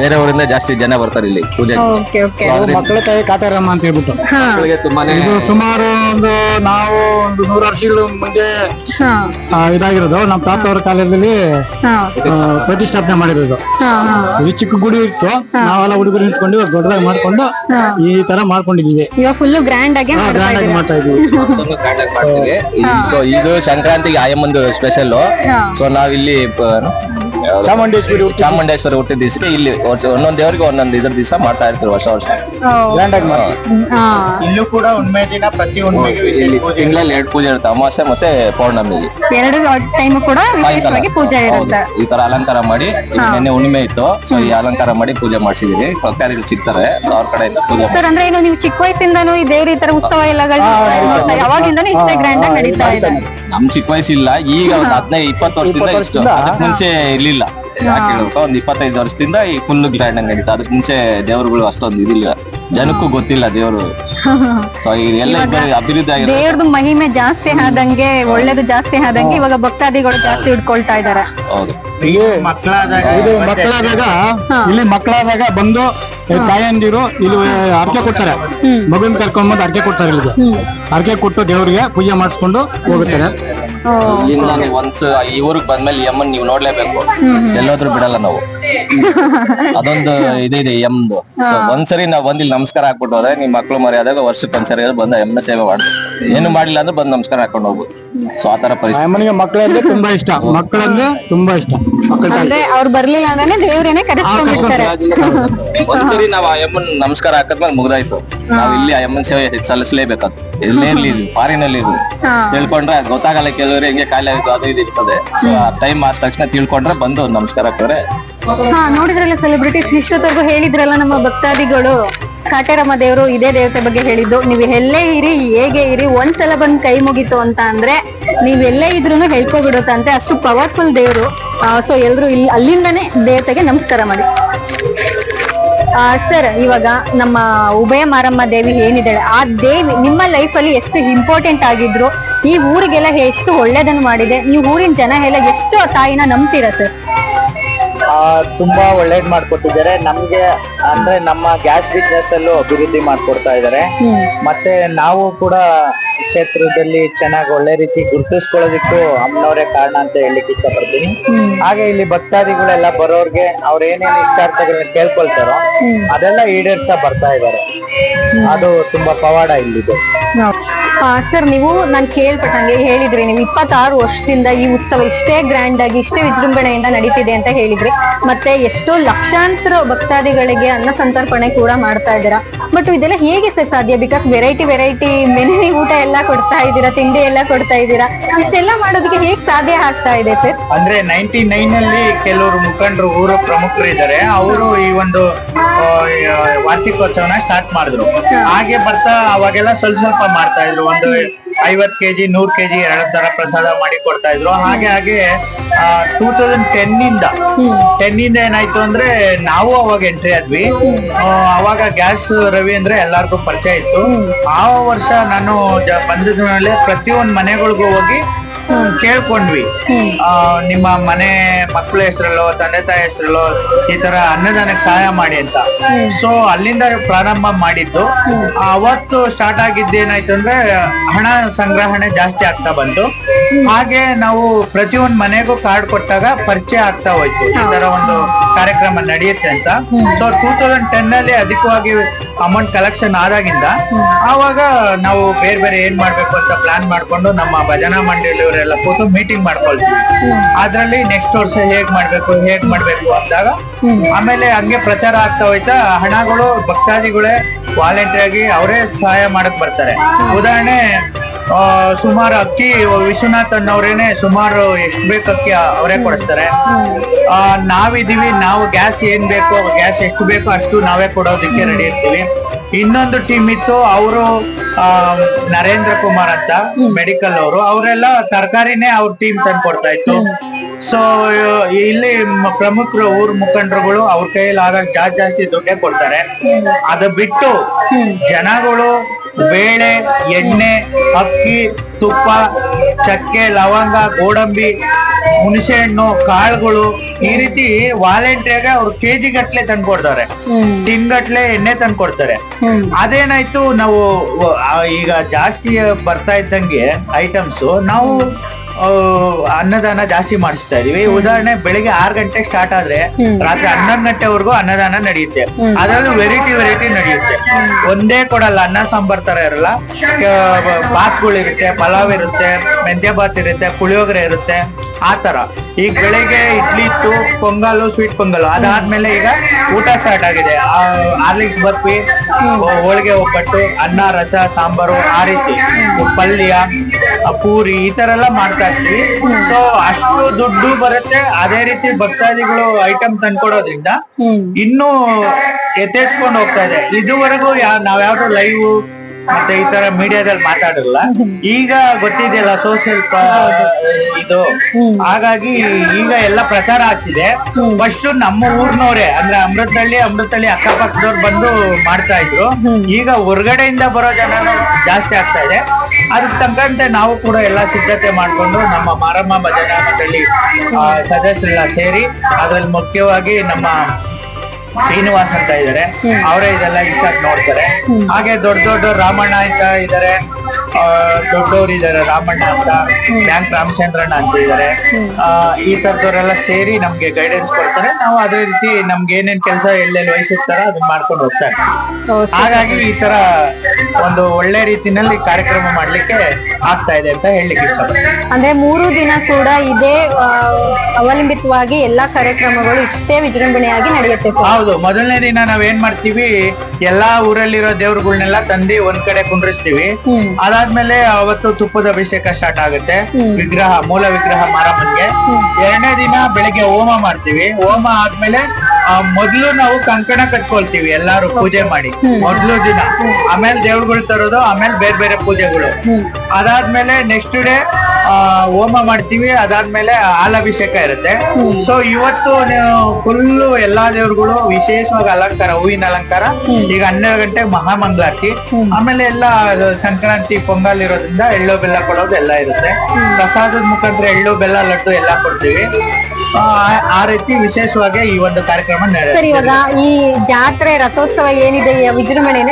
ಬೇರೆ ಊರಿಂದ ಜಾಸ್ತಿ ಜನ ಬರ್ತಾರೆ ಇಲ್ಲಿ ಪೂಜೆ ಓಕೆ ಓಕೆ ಮಕ್ಕಳ ತಾಯಿ ಕಾಟಾರಮ್ಮ ಅಂತ ಹೇಳ್ಬಿಟ್ಟು. ಮಕ್ಕಳಿಗೆ ತುಂಬಾನೇ ಇದು ಸುಮಾರು ಒಂದು ನಾವು ಒಂದು ನೂರು ವರ್ಷಗಳು ಮುಂದೆ ಇದಾಗಿರೋದು. ನಮ್ಮ ತಾತ ಅವರ ಕಾಲದಲ್ಲಿ ಪ್ರತಿಷ್ಠಾಪನೆ ಮಾಡಿರೋದು. ಈ ಚಿಕ್ಕ ಗುಡಿ ಇತ್ತು. ನಾವೆಲ್ಲ ಹುಡುಗರು ನಿಂತ್ಕೊಂಡು ಇವಾಗ ದೊಡ್ಡದಾಗಿ ಮಾಡ್ಕೊಂಡು ಈ ತರ ಮಾಡ್ಕೊಂಡಿದೀವಿ. ಇವಾಗ ಫುಲ್ ಗ್ರ್ಯಾಂಡ್ ಆಗಿ ಮಾಡ್ತಾ ಗ್ರ್ಯಾಂಡ್ ಆಗಿ ಮಾಡ್ತಾ ಇದೀವಿ ಗ್ರ್ಯಾಂಡ್ ಆಗಿ ಮಾಡ್ತೀವಿ. ಸೊ ಇದು ಸಂಕ್ರಾಂತಿಗೆ ಆಯಮ್ಮಂದು ಸ್ಪೆಷಲ್. ಸೊ ನಾವಿಲ್ಲಿ ಚಾಮುಂಡೇಶ್ವರಿ ಚಾಮುಂಡೇಶ್ವರಿ ಹುಟ್ಟಿದ ದಿವಸಕ್ಕೆ ಇಲ್ಲಿ ವರ್ಷ- ಒಂದೊಂದ್ ದೇವರಿಗೆ ಒಂದೊಂದ್ ಇದ್ರ ದಿವಸ ಮಾಡ್ತಾ ಇರ್ತಾರೆ ವರ್ಷ ವರ್ಷ. ಗ್ರ್ಯಾಂಡ್ ಆಗಿ ಹಾ. ಇಲ್ಲೂ ಕೂಡ ಹುಣ್ಮೆ ದಿನ ಪ್ರತಿ ಉಣ್ಮೆಗೆ ವಿಶೇಷ ಇಲ್ಲಿ ಪೂಜೆ ತಿಂಗಳಲ್ಲಿ ಎರಡು ಪೂಜೆ ಇರುತ್ತೆ. ಅಮಾವಾಸ್ಯೆ ಮತ್ತೆ ಪೌರ್ಣಮಿಗೆ. ಎರಡು ಟೈಮ್ ಕೂಡ ಸಾಯಂಕಾಲ. ವಿಶೇಷವಾಗಿ ಪೂಜೆ ಹೌದು. ಇರುತ್ತೆ. ಈ ತರ ಅಲಂಕಾರ ಮಾಡಿ ನಿನ್ನೆ ಹುಣ್ಣಿಮೆ ಇತ್ತು. ಸೊ ಈ ಅಲಂಕಾರ ಮಾಡಿ ಪೂಜೆ ಮಾಡಿಸಿದೀವಿ. ಭಕ್ತಾದಿಗಳು ಸಿಗ್ತಾರೆ. ಸೊ ಅವ್ರ ಕಡೆಯಿಂದ ಪೂಜೆ ಸರ್ ಅಂದ್ರೆ ಏನು ನೀವು ಚಿಕ್ಕ ವಯಸ್ಸಿಂದನೂ ಈ ದೇವ್ರ ಈ ತರ ಉತ್ಸವ ಎಲ್ಲಗಳು ಯಾವಾಗಿಂದಾನು ಇಷ್ಟೇ ಗ್ರ್ಯಾಂಡ್ ಆಗಿ ನಡೀತಾ ಇದೆ. ನಮ್ ಚಿಕ್ಕ ವಯಸ್ಸಿಲ್ಲ ಈಗ ಒಂದ್ ಹದಿನೈದು ಇಪ್ಪತ್ತು ವರ್ಷದಿಂದ ಇಷ್ಟು. ಅದಕ್ಕೆ ಮುಂಚೆ ಇರ್ಲಿಲ್ಲ. ಯಾಕೆ ಹೇಳ್ಬೇಕು ಒಂದ್ ಇಪ್ಪತ್ತೈದು ವರ್ಷದಿಂದ ಈ ಫುಲ್ ಗ್ರ್ಯಾಂಡ್ ಆಗಿ ನಡೀತಾ ಅದಕ್ಕೆ ಮುಂಚೆ ದೇವರುಗಳು ಅಷ್ಟೊಂದು ಇದಿಲ್ಲ. ಜನಕ್ಕೂ ಗೊತ್ತಿಲ್ಲ ದೇವರು. ಸೊ ಎಲ್ಲ ಅಭಿವೃದ್ಧಿ ಆಗಿರೋ ದೇವ್ರದ್ದು ಮಹಿಮೆ ಜಾಸ್ತಿ ಆದಂಗೆ ಒಳ್ಳೇದು ಜಾಸ್ತಿ ಆದಂಗೆ ಇವಾಗ ಭಕ್ತಾದಿಗಳು ಜಾಸ್ತಿ ಇಟ್ಕೊಳ್ತಾ ಇದಾರೆ. ಹೌದು. ಮಕ್ಕಳಾದಾಗ ಇದು ಮಕ್ಕಳಾದಾಗ ಇಲ್ಲಿ ಮಕ್ಕಳಾದಾಗ ಬಂದು ತಾಯಂದಿರು ಇಲ್ಲಿ ಅರ್ಕೆ ಕೊಡ್ತಾರೆ. ಮಗುನ್ ಕರ್ಕೊಂಡ್ಬಂದು ಅರ್ಕೆ ಕೊಡ್ತಾರೆ ಇಲ್ಲಿ ಅರ್ಕೆ ಕೊಟ್ಟು ದೇವರಿಗೆ ಪೂಜೆ ಮಾಡಿಸ್ಕೊಂಡು ಹೋಗುತ್ತಾರೆ. ಇಲ್ಲಿಂದ ನೀವು ಒನ್ಸ್ ಈ ಊರಿಗೆ ಬಂದ್ಮೇಲೆ ಯಮ್ಮನ್ ಅಮ್ಮನ್ ನೀವು ನೋಡ್ಲೇಬೇಕು. ಎಲ್ಲೋದ್ರು ಬಿಡಲ್ಲ ನಾವು. ಅದೊಂದು ಇದಿದೆ ಇದೆ ಎಮ್ದು ಸೊ ಒಂದ್ಸರಿ ನಾವ್ ಬಂದ್ ಇಲ್ಲಿ ನಮಸ್ಕಾರ ಹಾಕ್ಬಿಟ್ಟು ಹೋದ್ರೆ ನಿಮ್ ಮಕ್ಳು ಮರ್ಯಾದಾಗ ವರ್ಷಕ್ಕೆ ಒಂದ್ಸರಿ ಬಂದ ಎಂ ಸೇವೆ ಮಾಡ ಏನು ಮಾಡಿಲ್ಲ ಅಂದ್ರೆ ಬಂದ್ ನಮಸ್ಕಾರ ಹಾಕೊಂಡು ಹೋಗ್ಬೋದು. ಸೊ ಆತರ ಪರಿಸ್ಥಿತಿ. ಅಮ್ಮನಿಗೆ ಮಕ್ಕಳಂದ್ರೆ ತುಂಬಾ ಇಷ್ಟ. ಮಕ್ಕಳಂದ್ರೆ ತುಂಬಾ ಇಷ್ಟ. ಅಂದ್ರೆ ಅವ್ರು ಬರ್ಲಿಲ್ಲ ಅಂದ್ರೆ ದೇವ್ರೇನೆ ಕರೆಸ್ಕೊಂಡ್ಬಿಡ್ತಾರೆ ಒಂದ್ಸರಿ ನಾವ್ ಆ ಯಮ್ಮನ್ ನಮಸ್ಕಾರ ಹಾಕದ್ಮೇಲೆ ಮುಗ್ದಾಯ್ತು. ನಾವ್ ಇಲ್ಲಿ ಆ ಯಮ್ಮನ್ ಸೇವೆ ಸಲ್ಲಿಸಲೇಬೇಕದು. ಎಲ್ಲೇ ಇರ್ಲಿ ಫಾರಿನ್ ಅಲ್ಲಿ ಇರ್ಲಿ ತಿಳ್ಕೊಂಡ್ರೆ ಗೊತ್ತಾಗಲ್ಲ ಕೆಲವರು ಹೆಂಗೆ ಖಾಲಿ ಆಯ್ತು ಅದು ಇದು ಇರ್ತದೆ. ಸೊ ಆ ಟೈಮ್ ಆದ ತಕ್ಷಣ ತಿಳ್ಕೊಂಡ್ರೆ ಬಂದು ನಮಸ್ಕಾರ ಹಾಕಿದ್ರೆ ಹಾ ನೋಡಿದ್ರಲ್ಲ ಸೆಲೆಬ್ರಿಟೀಸ್ ಇಷ್ಟೊತ್ತವರೆಗೂ ಹೇಳಿದ್ರಲ್ಲ ನಮ್ಮ ಭಕ್ತಾದಿಗಳು. ಕಾಟೇರಮ್ಮ ದೇವರು ಇದೇ ದೇವತೆ ಬಗ್ಗೆ ಹೇಳಿದ್ದು. ನೀವು ಎಲ್ಲೇ ಇರಿ ಹೇಗೆ ಇರಿ ಒಂದ್ಸಲ ಬಂದ್ ಕೈ ಮುಗಿತು ಅಂತ ಅಂದ್ರೆ ನೀವ್ ಎಲ್ಲೇ ಇದ್ರು ಹೇಳ್ಕೊಬಿಡುತ್ತಂತೆ. ಅಷ್ಟು ಪವರ್ಫುಲ್ ದೇವರು. ಸೊ ಎಲ್ರು ಇಲ್ಲಿ ಅಲ್ಲಿಂದನೇ ದೇವತೆಗೆ ನಮಸ್ಕಾರ ಮಾಡಿ. ಸರ್ ಇವಾಗ ನಮ್ಮ ಉಭಯ ಮಾರಮ್ಮ ದೇವಿ ಏನಿದ್ದಾಳೆ ಆ ದೇವಿ ನಿಮ್ಮ ಲೈಫ್ ಅಲ್ಲಿ ಎಷ್ಟು ಇಂಪಾರ್ಟೆಂಟ್ ಆಗಿದ್ರು ಈ ಊರಿಗೆಲ್ಲ ಎಷ್ಟು ಒಳ್ಳೇದನ್ನು ಮಾಡಿದೆ ಈ ಊರಿನ ಜನ ಎಲ್ಲ ಎಷ್ಟು ಆ ತಾಯಿನ ನಂಬ್ತೀರ ಸರ್? ತುಂಬಾ ಒಳ್ಳೇದ್ ಮಾಡ್ಕೊಟ್ಟಿದ್ದಾರೆ. ನಮ್ಗೆ ಅಂದ್ರೆ ನಮ್ಮ ಗ್ಯಾಸ್ ಬಿಸ್ನೆಸ್ ಅಲ್ಲೂ ಅಭಿವೃದ್ಧಿ ಮಾಡ್ಕೊಡ್ತಾ ಇದ್ದಾರೆ. ಮತ್ತೆ ನಾವು ಕೂಡ ಕ್ಷೇತ್ರದಲ್ಲಿ ಚೆನ್ನಾಗಿ ಒಳ್ಳೆ ರೀತಿ ಗುರುತಿಸ್ಕೊಳ್ಳೋದಿಕ್ಕೂ ಅಮ್ಮನವರೇ ಕಾರಣ ಅಂತ ಹೇಳಲಿಕ್ಕೆ ಇಷ್ಟಪಡ್ತೀನಿ. ಹಾಗೆ ಇಲ್ಲಿ ಭಕ್ತಾದಿಗಳೆಲ್ಲ ಬರೋರ್ಗೆ ಅವ್ರ ಏನೇನು ಇಷ್ಟಾರ್ಥಗಳನ್ನ ಕೇಳ್ಕೊಳ್ತಾರೋ ಅದೆಲ್ಲ ಈಡೇರ್ಸ ಬರ್ತಾ ಇದ್ದಾರೆ ಅದು ತುಂಬಾ ಪವಾಡ ಇಲ್ಲಿದೆ. ಸರ್ ನೀವು ನಾನು ಕೇಳ್ಪಟ್ಟಂಗೆ ಹೇಳಿದ್ರಿ. ನೀವು ಇಪ್ಪತ್ತಾರು ವರ್ಷದಿಂದ ಈ ಉತ್ಸವ ಇಷ್ಟೇ ಗ್ರ್ಯಾಂಡ್ ಆಗಿ ಇಷ್ಟೇ ವಿಜೃಂಭಣೆಯಿಂದ ನಡೀತಿದೆ ಅಂತ ಹೇಳಿದ್ರಿ. ಮತ್ತೆ ಎಷ್ಟೋ ಲಕ್ಷಾಂತರ ಭಕ್ತಾದಿಗಳಿಗೆ ಅನ್ನ ಸಂತರ್ಪಣೆ ಕೂಡ ಮಾಡ್ತಾ ಇದ್ದೀರಾ. ಬಟ್ ಇದೆಲ್ಲ ಹೇಗೆ ಸರ್ ಸಾಧ್ಯ? ಬಿಕಾಸ್ ವೆರೈಟಿ ವೆರೈಟಿ ಮೆನೆ ಊಟ ಎಲ್ಲ ಕೊಡ್ತಾ ಇದ್ದೀರಾ ತಿಂಡಿ ಎಲ್ಲ ಕೊಡ್ತಾ ಇದ್ದೀರಾ. ಇಷ್ಟೆಲ್ಲ ಮಾಡೋದಕ್ಕೆ ಹೇಗೆ ಸಾಧ್ಯ ಆಗ್ತಾ ಇದೆ ಸರ್? ಅಂದ್ರೆ ನೈನ್ಟಿ ನೈನ್ ಅಲ್ಲಿ ಕೆಲವರು ಮುಖಂಡರು ಊರ ಪ್ರಮುಖರು ಇದ್ದಾರೆ. ಅವರು ಈ ಒಂದು ವಾರ್ಷಿಕೋತ್ಸವನ ಸ್ಟಾರ್ಟ್ ಮಾಡಿದ್ರು. ಹಾಗೆ ಬರ್ತಾ ಅವಾಗೆಲ್ಲ ಸ್ವಲ್ಪ ಸ್ವಲ್ಪ ಮಾಡ್ತಾ ಇದ್ರು. ಒಂದು ಐವತ್ ಕೆಜಿ ನೂರ್ ಕೆಜಿ ಎರಡು ತರ ಪ್ರಸಾದ ಮಾಡಿ ಕೊಡ್ತಾ ಇದ್ರು. ಹಾಗೆ ಹಾಗೆ ಟೂ ತೌಸಂಡ್ ಟೆನ್ ಇಂದ ಟೆನ್ ಇಂದ ಏನಾಯ್ತು ಅಂದ್ರೆ ನಾವು ಅವಾಗ ಎಂಟ್ರಿ ಆದ್ವಿ. ಅವಾಗ ಗ್ಯಾಸ್ ರವಿ ಅಂದ್ರೆ ಎಲ್ಲಾರ್ಗೂ ಪರಿಚಯ ಇತ್ತು. ಆ ವರ್ಷ ನಾನು ಜ- ಬಂದಿದ ಮೇಲೆ ಪ್ರತಿಯೊಂದ್ ಮನೆಗಳಿಗೂ ಹೋಗಿ ಕೇಳ್ಕೊಂಡ್ವಿ. ನಿಮ್ಮ ಮನೆ ಮಕ್ಕಳ ಹೆಸರಲ್ಲೋ ತಂದೆ ತಾಯಿ ಹೆಸರಲ್ಲೋ ಈ ತರ ಅನ್ನದಾನಕ್ಕೆ ಸಹಾಯ ಮಾಡಿ ಅಂತ. ಸೊ ಅಲ್ಲಿಂದ ಪ್ರಾರಂಭ ಮಾಡಿದ್ದು. ಅವತ್ತು ಸ್ಟಾರ್ಟ್ ಆಗಿದ್ದು ಏನಾಯ್ತು ಅಂದ್ರೆ ಹಣ ಸಂಗ್ರಹಣೆ ಜಾಸ್ತಿ ಆಗ್ತಾ ಬಂತು. ಹಾಗೆ ನಾವು ಪ್ರತಿಯೊಂದು ಮನೆಗೂ ಕಾರ್ಡ್ ಕೊಟ್ಟಾಗ ಪರಿಚಯ ಆಗ್ತಾ ಹೋಯ್ತು. ಈ ತರ ಒಂದು ಕಾರ್ಯಕ್ರಮ ನಡೆಯುತ್ತೆ ಅಂತ. ಸೊ ಟೂ ತೌಸಂಡ್ ಟೆನ್ ಅಲ್ಲಿ ಅಧಿಕವಾಗಿ ಅಮೌಂಟ್ ಕಲೆಕ್ಷನ್ ಆದಾಗಿಂದ, ಆವಾಗ ನಾವು ಬೇರೆ ಬೇರೆ ಏನ್ ಮಾಡ್ಬೇಕು ಅಂತ ಪ್ಲಾನ್ ಮಾಡ್ಕೊಂಡು ನಮ್ಮ ಭಜನಾ ಮಂಡಳಿಯವರೆಲ್ಲ ಕೂತು ಮೀಟಿಂಗ್ ಮಾಡ್ಕೊಳ್ತೀವಿ. ಅದ್ರಲ್ಲಿ ನೆಕ್ಸ್ಟ್ ವರ್ಷ ಹೇಗ್ ಮಾಡ್ಬೇಕು ಹೇಗ್ ಮಾಡ್ಬೇಕು ಅಂದಾಗ, ಆಮೇಲೆ ಹಂಗೆ ಪ್ರಚಾರ ಆಗ್ತಾ ಹೋಯ್ತಾ ಹಣಗಳು ಭಕ್ತಾದಿಗಳೇ ವಾಲಂಟಿಯರ್ ಆಗಿ ಅವರೇ ಸಹಾಯ ಮಾಡಕ್ ಬರ್ತಾರೆ. ಉದಾಹರಣೆ ಸುಮಾರು ಅಕ್ಕಿ ವಿಶ್ವನಾಥನ್ ಅವ್ರೇನೆ ಸುಮಾರು ಎಷ್ಟು ಬೇಕು ಅಕ್ಕಿ ಅವರೇ ಕೊಡಿಸ್ತಾರೆ. ನಾವಿದೀವಿ ನಾವು ಗ್ಯಾಸ್ ಏನ್ ಬೇಕು, ಗ್ಯಾಸ್ ಎಷ್ಟು ಬೇಕೋ ಅಷ್ಟು ನಾವೇ ಕೊಡೋದಕ್ಕೆ ರೆಡಿ ಇರ್ತೀವಿ. ಇನ್ನೊಂದು ಟೀಮ್ ಇತ್ತು, ಅವರು ನರೇಂದ್ರ ಕುಮಾರ್ ಅಂತ ಮೆಡಿಕಲ್ ಅವರು. ಅವರೆಲ್ಲ ತರಕಾರಿನೇ ಅವ್ರ ಟೀಮ್ ತಂದು ಕೊಡ್ತಾ ಇತ್ತು. ಸೊ ಇಲ್ಲಿ ಪ್ರಮುಖರು ಊರ್ ಮುಖಂಡರುಗಳು ಅವ್ರ ಕೈಯಲ್ಲಿ ಆಗ ಜಾಸ್ತಿ ಜಾಸ್ತಿ ದುಡ್ಡೇ ಕೊಡ್ತಾರೆ. ಅದು ಬಿಟ್ಟು ಜನಗಳು ಬೇಳೆ ಎಣ್ಣೆ ಅಕ್ಕಿ ತುಪ್ಪ ಚಕ್ಕೆ ಲವಂಗ ಗೋಡಂಬಿ ಹುಣಸೆ ಹಣ್ಣು ಕಾಳುಗಳು ಈ ರೀತಿ ವಾಲೆಂಟ್ರಿಯಾಗ ಅವ್ರು ಕೆಜಿ ಗಟ್ಲೆ ತಂದ್ಕೊಡ್ತಾರೆ ಟಿನ್ ಗಟ್ಲೆ ಎಣ್ಣೆ ತಂದ್ಕೊಡ್ತಾರೆ ಅದೇನಾಯ್ತು ನಾವು ಈಗ ಜಾಸ್ತಿ ಬರ್ತಾ ಇದ್ದಂಗೆ ಐಟಮ್ಸ್ ನಾವು ಅನ್ನದಾನ ಜಾಸ್ತಿ ಮಾಡಿಸ್ತಾ ಇದೀವಿ. ಉದಾಹರಣೆ ಬೆಳಿಗ್ಗೆ ಆರ್ ಗಂಟೆಗೆ ಸ್ಟಾರ್ಟ್ ಆದ್ರೆ ರಾತ್ರಿ ಹನ್ನೊಂದು ಗಂಟೆವರೆಗೂ ಅನ್ನದಾನ ನಡೆಯುತ್ತೆ. ಅದರಲ್ಲೂ ವೆರೈಟಿ ವೆರೈಟಿ ನಡೆಯುತ್ತೆ. ಒಂದೇ ಕೊಡಲ್ಲ ಅನ್ನ ಸಾಂಬಾರ್ ತರ ಇರಲ್ಲ. ಬಾತ್ಗಳು ಇರುತ್ತೆ ಪಲಾವ್ ಇರುತ್ತೆ ಮೆಂತ್ಯ ಬಾತ್ ಇರುತ್ತೆ ಪುಳಿಯೋಗರೆ ಇರುತ್ತೆ ಆ ತರ. ಈಗ ಬೆಳಿಗ್ಗೆ ಇಡ್ಲಿ ಇತ್ತು ಪೊಂಗಲ್ ಸ್ವೀಟ್ ಪೊಂಗಲ್. ಅದಾದ್ಮೇಲೆ ಈಗ ಊಟ ಸ್ಟಾರ್ಟ್ ಆಗಿದೆ. ಹಾರ್ಲಿಕ್ಸ್ ಬರ್ಫಿ ಹೋಳಿಗೆ ಒಬ್ಬಟ್ಟು ಅನ್ನ ರಸ ಸಾಂಬಾರು ಆ ರೀತಿ. ಪಲ್ಯ ಪೂರಿ ಈ ತರ ಎಲ್ಲ ಮಾಡ್ತಾ ಇದ್ವಿ. ಸೊ ಅಷ್ಟು ದುಡ್ಡು ಬರುತ್ತೆ. ಅದೇ ರೀತಿ ಭಕ್ತಾದಿಗಳು ಐಟಮ್ ತಂದ್ಕೊಡೋದ್ರಿಂದ ಇನ್ನೂ ಎತ್ತೆಚ್ಕೊಂಡು ಹೋಗ್ತಾ ಇದೆ. ಇದುವರೆಗೂ ನಾವ್ ಯಾವ್ದು ಲೈವ್ ಮತ್ತೆ ಈ ತರ ಮೀಡಿಯಾದಲ್ಲಿ ಮಾತಾಡಲ್ಲ. ಈಗ ಗೊತ್ತಿದೆಯಲ್ಲ ಸೋಷಿಯಲ್ ಇದು. ಹಾಗಾಗಿ ಈಗ ಎಲ್ಲ ಪ್ರಚಾರ ಆಗ್ತಿದೆ. ಫಸ್ಟ್ ನಮ್ಮ ಊರ್ನವ್ರೆ ಅಂದ್ರೆ ಅಮೃತಹಳ್ಳಿ ಅಮೃತಹಳ್ಳಿ ಅಕ್ಕಪಕ್ಕದವ್ರು ಬಂದು ಮಾಡ್ತಾ ಇದ್ರು. ಈಗ ಹೊರಗಡೆಯಿಂದ ಬರೋ ಜನ ಜಾಸ್ತಿ ಆಗ್ತಾ ಇದೆ. ಅದಕ್ಕೆ ತಕ್ಕಂತೆ ನಾವು ಕೂಡ ಎಲ್ಲ ಸಿದ್ಧತೆ ಮಾಡ್ಕೊಂಡು ನಮ್ಮ ಮಾರಮ್ಮ ಭಜನಾ ಮಂಡಳಿ ಸದಸ್ಯರೆಲ್ಲ ಸೇರಿ ಅದ್ರಲ್ಲಿ ಮುಖ್ಯವಾಗಿ ನಮ್ಮ ಶ್ರೀನಿವಾಸ್ ಅಂತ ಇದಾರೆ. ಅವರೇ ಇದೆಲ್ಲ ಇನ್ಚಾರ್ಜ್ ನೋಡ್ತಾರೆ. ಹಾಗೆ ದೊಡ್ಡ ದೊಡ್ಡ ರಾಮಣ್ಣ ಅಂತ ಇದಾರೆ. ದೊಡ್ಡವ್ರು ಇದಾರೆ ರಾಮಣ್ಣ ಅಂತ ಬ್ಯಾಂಕ್ ರಾಮಚಂದ್ರಣ್ಣ ಅಂತ ಇದ್ದಾರೆ. ಆ, ಈ ತರದವರೆಲ್ಲ ಸೇರಿ ನಮ್ಗೆ ಗೈಡೆನ್ಸ್ ಕೊಡ್ತಾರೆ. ನಾವು ಅದೇ ರೀತಿ ನಮ್ಗೆ ಏನೇನ್ ಕೆಲಸ ಎಲ್ಲೆಲ್ಲಿ ವಹಿಸಿರ್ತಾರ ಅದನ್ನ ಮಾಡ್ಕೊಂಡು ಹೋಗ್ತಾರೆ ಇರ್ತೀವಿ. ಹಾಗಾಗಿ ಈ ತರ ಒಂದು ಒಳ್ಳೆ ರೀತಿನಲ್ಲಿ ಕಾರ್ಯಕ್ರಮ ಮಾಡ್ಲಿಕ್ಕೆ ಆಗ್ತಾ ಇದೆ ಅಂತ ಹೇಳಲಿಕ್ಕೆ ಇಷ್ಟಪಡ್ತೀನಿ. ಅಂದ್ರೆ ಮೂರು ದಿನ ಕೂಡ ಇದೇ ಅವಲಂಬಿತವಾಗಿ ಎಲ್ಲಾ ಕಾರ್ಯಕ್ರಮಗಳು ಇಷ್ಟೇ ವಿಜೃಂಭಣೆಯಾಗಿ ನಡೆಯುತ್ತೆ. ಹೌದು ಮೊದಲನೇ ದಿನ ನಾವ್ ಏನ್ ಮಾಡ್ತೀವಿ ಎಲ್ಲಾ ಊರಲ್ಲಿರೋ ದೇವ್ರುಗಳನ್ನೆಲ್ಲ ತಂದಿ ಒಂದ್ ಕಡೆ ಕುಂಡ್ರಿಸ್ತೀವಿ. ಅದಾದ್ಮೇಲೆ ಅವತ್ತು ತುಪ್ಪದ ಅಭಿಷೇಕ ಸ್ಟಾರ್ಟ್ ಆಗುತ್ತೆ. ವಿಗ್ರಹ ಮೂಲ ವಿಗ್ರಹ ಮಾರಮ್ಮನ್ಗೆ. ಎರಡನೇ ದಿನ ಬೆಳಿಗ್ಗೆ ಹೋಮ ಮಾಡ್ತೀವಿ. ಹೋಮ ಆದ್ಮೇಲೆ ಆ, ಮೊದ್ಲು ನಾವು ಕಂಕಣ ಕಟ್ಕೊಳ್ತೀವಿ ಎಲ್ಲಾರು ಪೂಜೆ ಮಾಡಿ. ಮೊದ್ಲು ದಿನ. ಆಮೇಲೆ ದೇವ್ರುಗಳು ತರೋದು ಆಮೇಲೆ ಬೇರೆ ಬೇರೆ ಪೂಜೆಗಳು. ಅದಾದ್ಮೇಲೆ ನೆಕ್ಸ್ಟ್ ಡೇ ಹೋಮ ಮಾಡ್ತೀವಿ. ಅದಾದ್ಮೇಲೆ ಹಾಲಭಿಷೇಕ ಇರುತ್ತೆ. ಸೊ ಇವತ್ತು ಫುಲ್ಲು ಎಲ್ಲಾ ದೇವ್ರುಗಳು ವಿಶೇಷವಾಗಿ ಅಲಂಕಾರ ಹೂವಿನ ಅಲಂಕಾರ. ಈಗ ಹನ್ನೆರಡು ಗಂಟೆ ಮಹಾಮಂಗಳಾರತಿ. ಆಮೇಲೆ ಎಲ್ಲ ಸಂಕ್ರಾಂತಿ ಪೊಂಗಲ್ ಇರೋದ್ರಿಂದ ಎಳ್ಳು ಬೆಲ್ಲ ಕೊಡೋದು ಎಲ್ಲ ಇರುತ್ತೆ. ಪ್ರಸಾದದ ಮುಖಾಂತರ ಎಳ್ಳು ಬೆಲ್ಲ ಲಡ್ಡು ಎಲ್ಲ ಕೊಡ್ತೀವಿ. ಆ, ರೀತಿ ವಿಶೇಷವಾಗಿ ಈ ಒಂದು ಕಾರ್ಯಕ್ರಮ ಸರ್ ಇವಾಗ ಈ ಜಾತ್ರೆ ರಥೋತ್ಸವ ಏನಿದೆ ವಿಜೃಂಭಣೆ